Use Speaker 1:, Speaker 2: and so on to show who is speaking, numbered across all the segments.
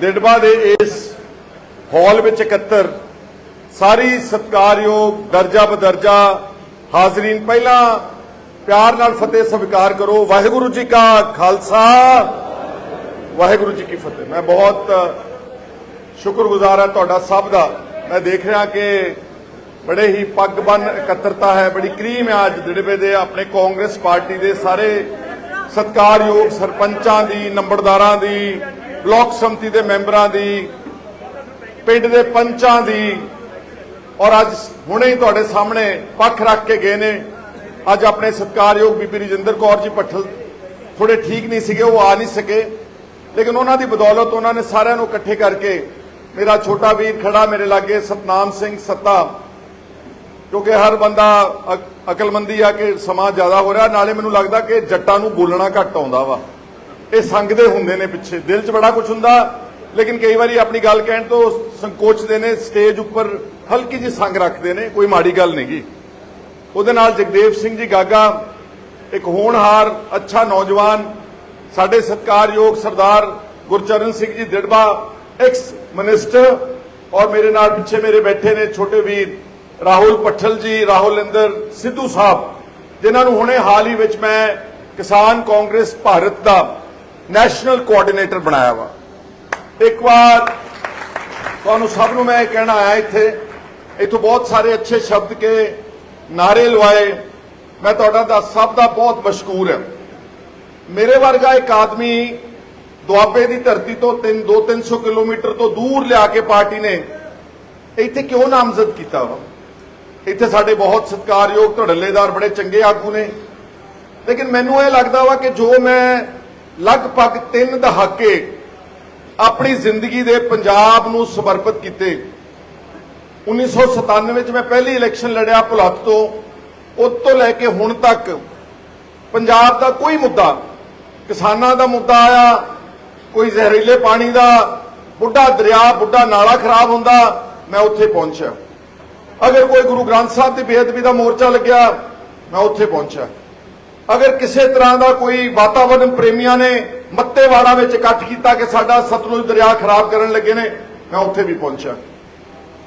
Speaker 1: ਦਿੜਬਾ ਦੇ ਇਸ ਹਾਲ ਵਿੱਚ ਇਕੱਤਰ ਸਾਰੀ ਸਤਿਕਾਰਯੋਗ ਦਰਜਾ ਬਦਰਜਾ ਹਾਜ਼ਰੀਨ, ਪਹਿਲਾਂ ਪਿਆਰ ਨਾਲ ਫਤਿਹ ਸਵੀਕਾਰ ਕਰੋ। ਵਾਹਿਗੁਰੂ ਜੀ ਕਾ ਖਾਲਸਾ। ਵਾਹਿਗੁਰੂ ਜੀ ਕੀ ਫਤਿਹ। ਮੈਂ ਬਹੁਤ ਸ਼ੁਕਰਗੁਜ਼ਾਰ ਹਾਂ ਤੁਹਾਡਾ ਸਭ ਦਾ। ਮੈਂ ਦੇਖ ਰਿਹਾ ਕਿ ਬੜੇ ਹੀ ਪੱਗ ਬੰਨ ਇਕੱਤਰਤਾ ਹੈ, ਬੜੀ ਕਰੀਮ ਹੈ ਅੱਜ ਦਿੜਬੇ ਦੇ ਆਪਣੇ ਕਾਂਗਰਸ ਪਾਰਟੀ ਦੇ ਸਾਰੇ ਸਤਿਕਾਰਯੋਗ ਸਰਪੰਚਾਂ ਦੀ, ਨੰਬਰਦਾਰਾਂ ਦੀ ਬਲਾਕ ਸੰਮਤੀ ਦੇ ਮੈਂਬਰਾਂ ਦੀ, ਪਿੰਡ ਦੇ ਪੰਚਾਂ ਦੀ, ਔਰ ਅੱਜ ਹੁਣੇ ਹੀ ਤੁਹਾਡੇ ਸਾਹਮਣੇ ਪੱਖ ਰੱਖ ਕੇ ਗਏ ਨੇ। ਅੱਜ ਆਪਣੇ ਸਤਿਕਾਰਯੋਗ ਬੀਬੀ ਰਜਿੰਦਰ ਕੌਰ ਜੀ ਪੱਠਲ ਥੋੜੇ ਠੀਕ ਨਹੀਂ ਸੀਗੇ, ਉਹ ਆ ਨਹੀਂ ਸਕੇ। ਲੇਕਿਨ ਉਹਨਾਂ ਦੀ ਬਦੌਲਤ ਉਹਨਾਂ ਨੇ ਸਾਰਿਆਂ ਨੂੰ ਇਕੱਠੇ ਕਰਕੇ ਮੇਰਾ ਛੋਟਾ ਵੀਰ ਖੜਾ ਮੇਰੇ ਲਾਗੇ, ਸਤਨਾਮ ਸਿੰਘ ਸੱਤਾ ਕਿਉਂਕਿ ਹਰ ਬੰਦਾ ਅਕ- ਅਕਲਮੰਦੀ ਆ ਕਿ ਸਮਾਂ ਜ਼ਿਆਦਾ ਹੋ ਰਿਹਾ। ਨਾਲੇ ਮੈਨੂੰ ਲੱਗਦਾ ਕਿ ਜੱਟਾਂ ਨੂੰ ਬੋਲਣਾ ਘੱਟ ਆਉਂਦਾ ਵਾ। ਇਹ ਸੰਗਦੇ ਹੁੰਦੇ ਨੇ ਪਿੱਛੇ। ਦਿਲ 'ਚ ਬੜਾ ਕੁਝ ਹੁੰਦਾ, ਲੇਕਿਨ ਕਈ ਵਾਰੀ ਆਪਣੀ ਗੱਲ ਕਹਿਣ ਤੋਂ ਸੰਕੋਚਦੇ ਨੇ, ਸਟੇਜ ਉੱਪਰ ਹਲਕੀ ਜਿਹੀ ਸੰਗ ਰੱਖਦੇ ਨੇ, ਕੋਈ ਮਾੜੀ ਗੱਲ ਨਹੀਂਗੀ ਉਹਦੇ ਨਾਲ ਜਗਦੇਵ ਸਿੰਘ ਜੀ ਗਾਗਾ, ਇੱਕ ਹੋਣਹਾਰ, ਅੱਛਾ ਨੌਜਵਾਨ, ਸਾਡੇ ਸਤਿਕਾਰਯੋਗ ਸਰਦਾਰ ਗੁਰਚਰਨ ਸਿੰਘ ਜੀ ਦਿੜਬਾ ਐਕਸ ਮਿਨਿਸਟਰ ਔਰ ਮੇਰੇ ਨਾਲ ਪਿੱਛੇ ਮੇਰੇ ਬੈਠੇ ਨੇ ਛੋਟੇ ਵੀਰ ਰਾਹੁਲ ਪੱਠਲ ਜੀ, ਰਾਹੁਲ ਇੰਦਰ ਸਿੱਧੂ ਸਾਹਿਬ, ਜਿਨ੍ਹਾਂ ਨੂੰ ਹੁਣੇ ਹਾਲ ਹੀ ਵਿੱਚ ਮੈਂ ਕਿਸਾਨ ਕਾਂਗਰਸ ਭਾਰਤ ਦਾ ਨੈਸ਼ਨਲ ਕੋਆਰਡੀਨੇਟਰ ਬਣਾਇਆ ਵਾ। ਇੱਕ ਵਾਰ ਤੁਹਾਨੂੰ ਸਭ ਨੂੰ ਮੈਂ ਇਹ ਕਹਿਣਾ ਆਇਆ ਇੱਥੇ, ਇੱਥੋਂ ਬਹੁਤ ਸਾਰੇ ਅੱਛੇ ਸ਼ਬਦ ਕੇ ਨਾਰੇ ਲਵਾਏ। ਮੈਂ ਤੁਹਾਡਾ ਦਾ ਸਭ ਦਾ ਬਹੁਤ ਮਸ਼ਕੂਰ ਹਾਂ। ਮੇਰੇ ਵਰਗਾ ਇੱਕ ਆਦਮੀ ਦੁਆਬੇ ਦੀ ਧਰਤੀ ਤੋਂ 3 2-300 ਕਿਲੋਮੀਟਰ ਤੋਂ ਦੂਰ ਲਿਆ ਕੇ ਪਾਰਟੀ ਨੇ, ਇੱਥੇ ਕਿਉਂ ਨਾਮਜ਼ਦ ਕੀਤਾ ਵਾ? ਇੱਥੇ ਸਾਡੇ ਬਹੁਤ ਸਤਿਕਾਰਯੋਗ ਧੜੱਲੇਦਾਰ ਬੜੇ ਚੰਗੇ ਆਗੂ ਨੇ। ਲੇਕਿਨ ਮੈਨੂੰ ਇਹ ਲੱਗਦਾ ਵਾ ਕਿ ਜੋ ਮੈਂ ਲਗਭਗ 3 ਦਹਾਕੇ ਆਪਣੀ ਜ਼ਿੰਦਗੀ ਦੇ ਪੰਜਾਬ ਨੂੰ ਸਮਰਪਿਤ ਕੀਤੇ। 1997 ਵਿੱਚ ਮੈਂ ਪਹਿਲੀ ਇਲੈਕਸ਼ਨ ਲੜਿਆ ਭੁਲੱਥ ਤੋਂ। ਉਦ ਤੋਂ ਲੈ ਕੇ ਹੁਣ ਤੱਕ ਪੰਜਾਬ ਦਾ ਕੋਈ ਮੁੱਦਾ, ਕਿਸਾਨਾਂ ਦਾ ਮੁੱਦਾ ਆਇਆ, ਕੋਈ ਜ਼ਹਿਰੀਲੇ ਪਾਣੀ ਦਾ, ਬੁੱਢਾ ਦਰਿਆ, ਬੁੱਢਾ ਨਾਲਾ ਖਰਾਬ ਹੁੰਦਾ, ਮੈਂ ਉੱਥੇ ਪਹੁੰਚਿਆ। ਅਗਰ ਕੋਈ ਗੁਰੂ ਗ੍ਰੰਥ ਸਾਹਿਬ ਦੀ ਬੇਅਦਬੀ ਦਾ ਮੋਰਚਾ ਲੱਗਿਆ, ਮੈਂ ਉੱਥੇ ਪਹੁੰਚਿਆ। ਅਗਰ ਕਿਸੇ ਤਰ੍ਹਾਂ ਦਾ ਕੋਈ ਵਾਤਾਵਰਣ ਪ੍ਰੇਮੀਆਂ ਨੇ ਮੱਤੇਵਾੜਾ ਵਿੱਚ ਇਕੱਠ ਕੀਤਾ ਕਿ ਸਾਡਾ ਸਤਲੁਜ ਦਰਿਆ ਖਰਾਬ ਕਰਨ ਲੱਗੇ ਨੇ, ਮੈਂ ਉੱਥੇ ਵੀ ਪਹੁੰਚਿਆ।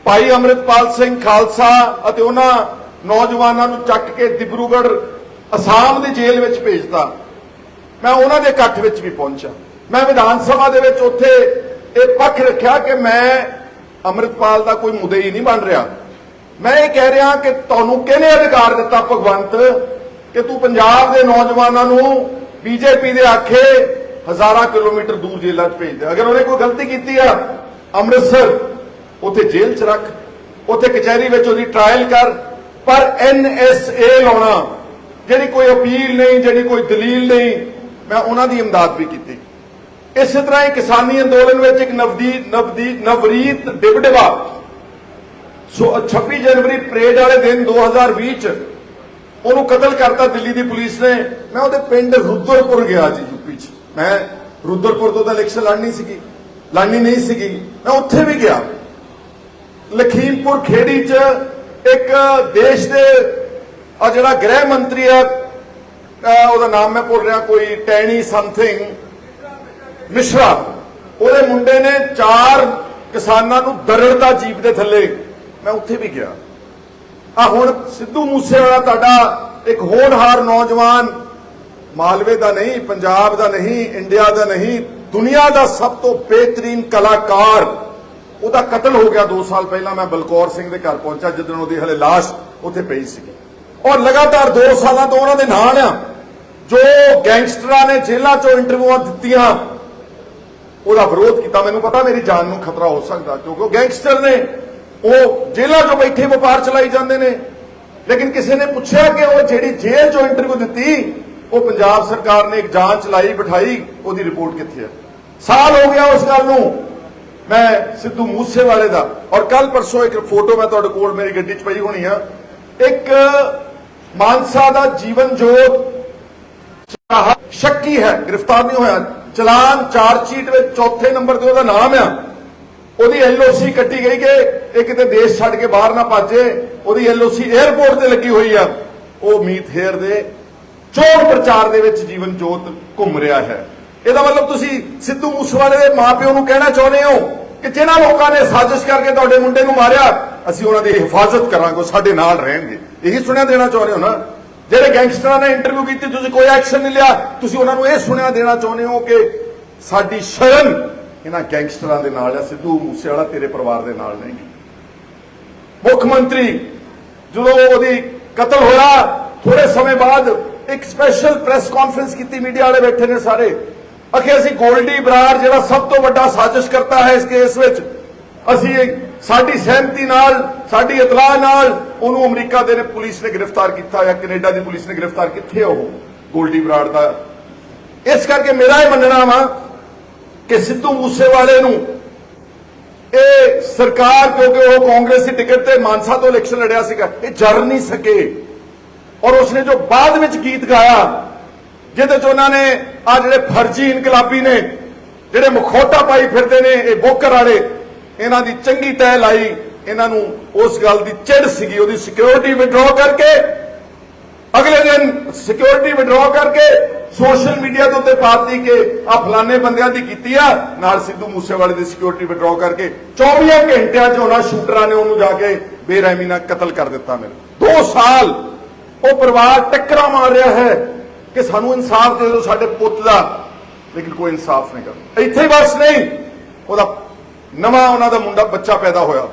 Speaker 1: ਭਾਈ ਅਮਰਿਤਪਾਲ ਸਿੰਘ ਖਾਲਸਾ ਅਤੇ ਉਹਨਾਂ ਨੌਜਵਾਨਾਂ ਨੂੰ ਚੱਕ ਕੇ ਦਿਬਰੂਗੜ ਅਸਾਮ ਦੀ ਜੇਲ੍ਹ ਵਿੱਚ ਭੇਜਤਾ। ਮੈਂ ਉਹਨਾਂ ਦੇ ਇਕੱਠ ਵਿੱਚ ਵੀ ਪਹੁੰਚਿਆ। ਮੈਂ ਵਿਧਾਨ ਸਭਾ ਦੇ ਵਿੱਚ ਉੱਥੇ ਇਹ ਪੱਖ ਰੱਖਿਆ ਕਿ ਮੈਂ ਅਮਰਿਤਪਾਲ ਦਾ ਕੋਈ ਮੁੱਦੇ ਹੀ ਨਹੀਂ ਬਣ ਰਿਹਾ। ਮੈਂ ਇਹ ਕਹਿ ਰਿਹਾ ਕਿ ਤੁਹਾਨੂੰ ਕਿਹਨੇ ਅਧਿਕਾਰ ਦਿੱਤਾ ਭਗਵੰਤ? ਕਿ ਤੂੰ ਪੰਜਾਬ ਦੇ ਨੌਜਵਾਨਾਂ ਨੂੰ ਬੀਜੇਪੀ ਦੇ ਆਖੇ ਹਜ਼ਾਰਾਂ ਕਿਲੋਮੀਟਰ ਦੂਰ ਜੇਲ੍ਹਾਂ 'ਚ ਭੇਜ ਦੇ। ਅਗਰ ਉਹਨੇ ਕੋਈ ਗਲਤੀ ਕੀਤੀ ਆ, ਅੰਮ੍ਰਿਤਸਰ, ਉੱਥੇ ਜੇਲ੍ਹ 'ਚ ਰੱਖ, ਉੱਥੇ ਕਚਹਿਰੀ ਵਿੱਚ ਉਹਦੀ ਟ੍ਰਾਇਲ ਕਰ, ਪਰ ਐਨਐਸਏ ਲਾਉਣਾ, ਜਿਹੜੀ ਕੋਈ ਅਪੀਲ ਨਹੀਂ, ਜਿਹੜੀ ਕੋਈ ਦਲੀਲ ਨਹੀਂ, ਮੈਂ ਉਹਨਾਂ ਦੀ ਇਮਦਾਦ ਵੀ ਕੀਤੀ। ਇਸੇ ਤਰ੍ਹਾਂ ਹੀ ਕਿਸਾਨੀ ਅੰਦੋਲਨ ਵਿੱਚ ਇੱਕ ਨਵਦੀ ਨਵਦੀ, ਨਵਰੀਤ ਡਿਬਡਵਾ ਸੋ 26 ਜਨਵਰੀ ਪਰੇਡ ਵਾਲੇ ਦਿਨ 2020 ਚ ਉਹਨੂੰ ਕਤਲ ਕਰਤਾ ਦਿੱਲੀ ਦੀ ਪੁਲਿਸ ਨੇ। ਮੈਂ ਉਹਦੇ ਪਿੰਡ ਰੁਦਰਪੁਰ ਗਿਆ ਜੀ ਯੂਪੀ ਚ। ਮੈਂ ਰੁਦਰਪੁਰ ਤੋਂ ਤਾਂ ਇਲੈਕਸ਼ਨ ਲੜਨੀ ਸੀਗੀ ਲੜਨੀ ਨਹੀਂ ਸੀਗੀ। ਮੈਂ ਉੱਥੇ ਵੀ ਗਿਆ। ਲਖੀਮਪੁਰ ਖੇੜੀ ਚ ਇੱਕ ਦੇਸ਼ ਦੇ ਆ ਜਿਹੜਾ ਗ੍ਰਹਿ ਮੰਤਰੀ ਆ ਉਹਦਾ ਨਾਮ ਮੈਂ ਭੁੱਲ ਰਿਹਾ, ਕੋਈ ਟੈਣੀ ਸਮਥਿੰਗ, ਮਿਸ਼ਰਾ। ਉਹਦੇ ਮੁੰਡੇ ਨੇ ਚਾਰ ਕਿਸਾਨਾਂ ਨੂੰ ਦਰੜਦਾ ਜੀਪ ਦੇ ਥੱਲੇ। ਮੈਂ ਉੱਥੇ ਵੀ ਗਿਆ। ਆ ਹੁਣ ਸਿੱਧੂ ਮੂਸੇਵਾਲਾ ਤੁਹਾਡਾ ਇੱਕ ਹੋਣਹਾਰ ਨੌਜਵਾਨ, ਮਾਲਵੇ ਦਾ ਨਹੀਂ, ਪੰਜਾਬ ਦਾ ਨਹੀਂ, ਇੰਡੀਆ ਦਾ ਨਹੀਂ, ਦੁਨੀਆ ਦਾ ਸਭ ਤੋਂ ਬਿਹਤਰੀਨ ਕਲਾਕਾਰ, ਉਹਦਾ ਕਤਲ ਹੋ ਗਿਆ 2 ਸਾਲ ਪਹਿਲਾਂ, ਮੈਂ ਬਲਕੌਰ ਸਿੰਘ ਦੇ ਘਰ ਪਹੁੰਚਾ ਜਦੋਂ ਉਹਦੀ ਹਲੇ ਲਾਸ਼ ਉੱਥੇ ਪਈ ਸੀ ਔਰ ਲਗਾਤਾਰ 2 ਸਾਲਾਂ ਤੋਂ ਉਹਨਾਂ ਦੇ ਨਾਲ ਆ, ਜੋ ਗੈਂਗਸਟਰਾਂ ਨੇ ਜੇਲ੍ਹਾਂ ਚੋਂ ਇੰਟਰਵਿਊਆਂ ਦਿੱਤੀਆਂ, ਉਹਦਾ ਵਿਰੋਧ ਕੀਤਾ। ਮੈਨੂੰ ਪਤਾ ਮੇਰੀ ਜਾਨ ਨੂੰ ਖਤਰਾ ਹੋ ਸਕਦਾ, ਕਿਉਂਕਿ ਉਹ ਗੈਂਗਸਟਰ ਨੇ ਉਹ ਜੇਲ੍ਹਾਂ 'ਚੋਂ ਬੈਠੇ ਵਪਾਰ ਚਲਾਈ ਜਾਂਦੇ ਨੇ। ਲੇਕਿਨ ਕਿਸੇ ਨੇ ਪੁੱਛਿਆ ਕਿ ਉਹ ਜਿਹੜੀ ਜੇਲ੍ਹ 'ਚੋਂ ਇੰਟਰਵਿਊ ਦਿੱਤੀ, ਉਹ ਪੰਜਾਬ ਸਰਕਾਰ ਨੇ ਇੱਕ ਜਾਂਚ ਲਾਈ, ਬਿਠਾਈ, ਉਹਦੀ ਰਿਪੋਰਟ ਕਿੱਥੇ ਹੈ ਸਾਲ ਹੋ ਗਿਆ ਉਸ ਗੱਲ ਨੂੰ। ਮੈਂ ਸਿੱਧੂ ਮੂਸੇਵਾਲੇ ਦਾ। ਔਰ ਕੱਲ ਪਰਸੋਂ ਇੱਕ ਫੋਟੋ ਮੈਂ ਤੁਹਾਡੇ ਕੋਲ ਮੇਰੀ ਗੱਡੀ 'ਚ ਪਈ ਹੋਣੀ ਆ। ਇੱਕ ਮਾਨਸਾ ਦਾ ਜੀਵਨ ਜੋਤ ਸ਼ੱਕੀ ਹੈ, ਗ੍ਰਿਫਤਾਰ ਨਹੀਂ ਹੋਇਆ। ਚਲਾਨ ਚਾਰਜ ਸ਼ੀਟ ਵਿੱਚ ਚੌਥੇ ਨੰਬਰ ਤੇ ਉਹਦਾ ਨਾਮ ਆ। ਉਹਦੀ ਐਲਓਸੀ ਕੱਟੀ ਗਈ ਕਿ ਇਹ ਕਿਤੇ ਦੇਸ਼ ਛੱਡ ਕੇ ਬਾਹਰ ਨਾ ਭੱਜੇ, ਉਹਦੀ ਐਲਓਸੀ 에ਅਰਪੋਰਟ ਤੇ ਲੱਗੀ ਹੋਈ ਆ। ਉਹ ਮੀਤ ਹੇਅਰ ਦੇ ਚੋਣ ਪ੍ਰਚਾਰ ਦੇ ਵਿੱਚ ਜੀਵਨ ਜੋਤ ਘੁੰਮ ਰਿਹਾ ਹੈ। ਇਹਦਾ ਮਤਲਬ ਤੁਸੀਂ ਸਿੱਧੂ ਮੂਸੇਵਾਲੇ ਦੇ ਮਾਪਿਓ ਨੂੰ ਕਹਿਣਾ ਚਾਹੁੰਦੇ ਹੋ ਕਿ ਜਿਹਨਾਂ ਲੋਕਾਂ ਨੇ ਸਾਜ਼ਿਸ਼ ਕਰਕੇ ਤੁਹਾਡੇ ਮੁੰਡੇ ਨੂੰ ਮਾਰਿਆ, ਅਸੀਂ ਉਹਨਾਂ ਦੀ ਹਿਫਾਜ਼ਤ ਕਰਾਂਗੇ ਸਾਡੇ ਨਾਲ ਰਹਿਣਗੇ। ਇਹੀ ਸੁਣਿਆ ਦੇਣਾ ਚਾਹੁੰਦੇ ਹੋ ਨਾ? ਜਿਹੜੇ ਗੈਂਗਸਟਰਾਂ ਨੇ ਇੰਟਰਵਿਊ ਕੀਤੀ, ਤੁਸੀਂ ਕੋਈ ਐਕਸ਼ਨ ਨਹੀਂ ਲਿਆ। ਤੁਸੀਂ ਉਹਨਾਂ ਨੂੰ ਇਹ ਸੁਣਿਆ ਦੇਣਾ ਚਾਹੁੰਦੇ ਹੋ ਕਿ ਸਾਡੀ ਸ਼ਰਨ ਇਹਨਾਂ ਗੈਂਗਸਟਰਾਂ ਦੇ ਨਾਲ ਹੈ ਸਿੱਧੂ ਮੂਸੇਵਾਲਾ ਤੇਰੇ ਪਰਿਵਾਰ ਦੇ ਨਾਲ ਨਹੀਂ। ਮੁੱਖ ਮੰਤਰੀ, ਜਦੋਂ ਉਹਦੀ ਕਤਲ ਹੋਇਆ ਥੋੜੇ ਸਮੇਂ ਬਾਅਦ ਇੱਕ ਸਪੈਸ਼ਲ ਪ੍ਰੈਸ ਕਾਨਫਰੰਸ ਕੀਤੀ ਮੀਡੀਆ ਵਾਲੇ ਬੈਠੇ ਨੇ ਸਾਰੇ। ਅਖੇ ਅਸੀਂ ਗੋਲਡੀ ਬਰਾੜ ਜਿਹੜਾ ਸਭ ਤੋਂ ਵੱਡਾ ਸਾਜ਼ਿਸ਼ ਕਰਤਾ ਹੈ ਇਸ ਕੇਸ ਵਿੱਚ, ਅਸੀਂ ਸਾਡੀ ਸਹਿਮਤੀ ਨਾਲ, ਸਾਡੀ ਇਤਲਾਹ ਨਾਲ ਉਹਨੂੰ ਅਮਰੀਕਾ ਦੇ ਨੇ ਪੁਲਿਸ ਨੇ ਗ੍ਰਿਫਤਾਰ ਕੀਤਾ ਜਾਂ ਕੈਨੇਡਾ ਦੀ ਪੁਲਿਸ ਨੇ ਗ੍ਰਿਫਤਾਰ ਕਿੱਥੇ ਉਹ ਗੋਲਡੀ ਬਰਾੜ ਦਾ। ਇਸ ਕਰਕੇ ਮੇਰਾ ਇਹ ਮੰਨਣਾ ਵਾ ਕਿ ਸਿੱਧੂ ਮੂਸੇਵਾਲੇ ਨੂੰ ਇਹ ਸਰਕਾਰ, ਕਿਉਂਕਿ ਉਹ ਕਾਂਗਰਸ ਦੀ ਟਿਕਟ ਤੇ ਮਾਨਸਾ ਤੋਂ ਇਲੈਕਸ਼ਨ ਲੜਿਆ ਸੀਗਾ, ਇਹ ਜਰ ਨਹੀਂ ਸਕੇ। ਔਰ ਉਸਨੇ ਜੋ ਬਾਅਦ ਵਿੱਚ ਗੀਤ ਗਾਇਆ, ਜਿਹਦੇ ਚ ਉਹਨਾਂ ਨੇ ਆ ਜਿਹੜੇ ਫਰਜ਼ੀ ਇਨਕਲਾਬੀ ਨੇ, ਜਿਹੜੇ ਮਖੌਟਾ ਪਾਈ ਫਿਰਦੇ ਨੇ, ਇਹ ਬੋਕਰ ਵਾਲੇ, ਇਹਨਾਂ ਦੀ ਚੰਗੀ ਤਹਿ ਲਾਈ, ਇਹਨਾਂ ਨੂੰ ਉਸ ਗੱਲ ਦੀ ਚਿੜ ਸੀਗੀ, ਉਹਦੀ ਸਿਕਿਉਰਿਟੀ ਵਿਡਰਾਅ ਕਰਕੇ ਅਗਲੇ ਦਿਨ ਸਿਕਿਉਰਿਟੀ ਵਿਡਰਾਅ ਕਰਕੇ ਸੋਸ਼ਲ ਮੀਡੀਆ ਦੇ ਉੱਤੇ ਪਾਤੀ ਕਿ ਆ ਫਲਾਣੇ ਬੰਦਿਆਂ ਦੀ ਕੀਤੀ ਆ, ਨਾਲ ਸਿੱਧੂ ਮੂਸੇਵਾਲੇ ਦੀ ਸਿਕਿਉਰਿਟੀ ਵਿਡਰਾਅ ਕਰਕੇ 24 ਘੰਟਿਆਂ 'ਚ ਉਹਨਾਂ ਸ਼ੂਟਰਾਂ ਨੇ ਉਹਨੂੰ ਜਾ ਕੇ ਬੇਰਹਿਮੀ ਨਾਲ ਕਤਲ ਕਰ ਦਿੱਤਾ ਮੇਰੇ 2 ਸਾਲ ਉਹ ਪਰਿਵਾਰ ਟੱਕਰਾ ਮਾਰ ਰਿਹਾ ਹੈ ਕਿ ਸਾਨੂੰ ਇਨਸਾਫ ਦੇ ਦਿਓ ਸਾਡੇ ਪੁੱਤ ਦਾ, ਲੇਕਿਨ ਕੋਈ ਇਨਸਾਫ ਨਹੀਂ ਕਰਦਾ। ਇੱਥੇ ਹੀ ਬਸ ਨਹੀਂ, ਉਹਦਾ ਨਵਾਂ ਉਹਨਾਂ ਦਾ ਮੁੰਡਾ ਬੱਚਾ ਪੈਦਾ ਹੋਇਆ।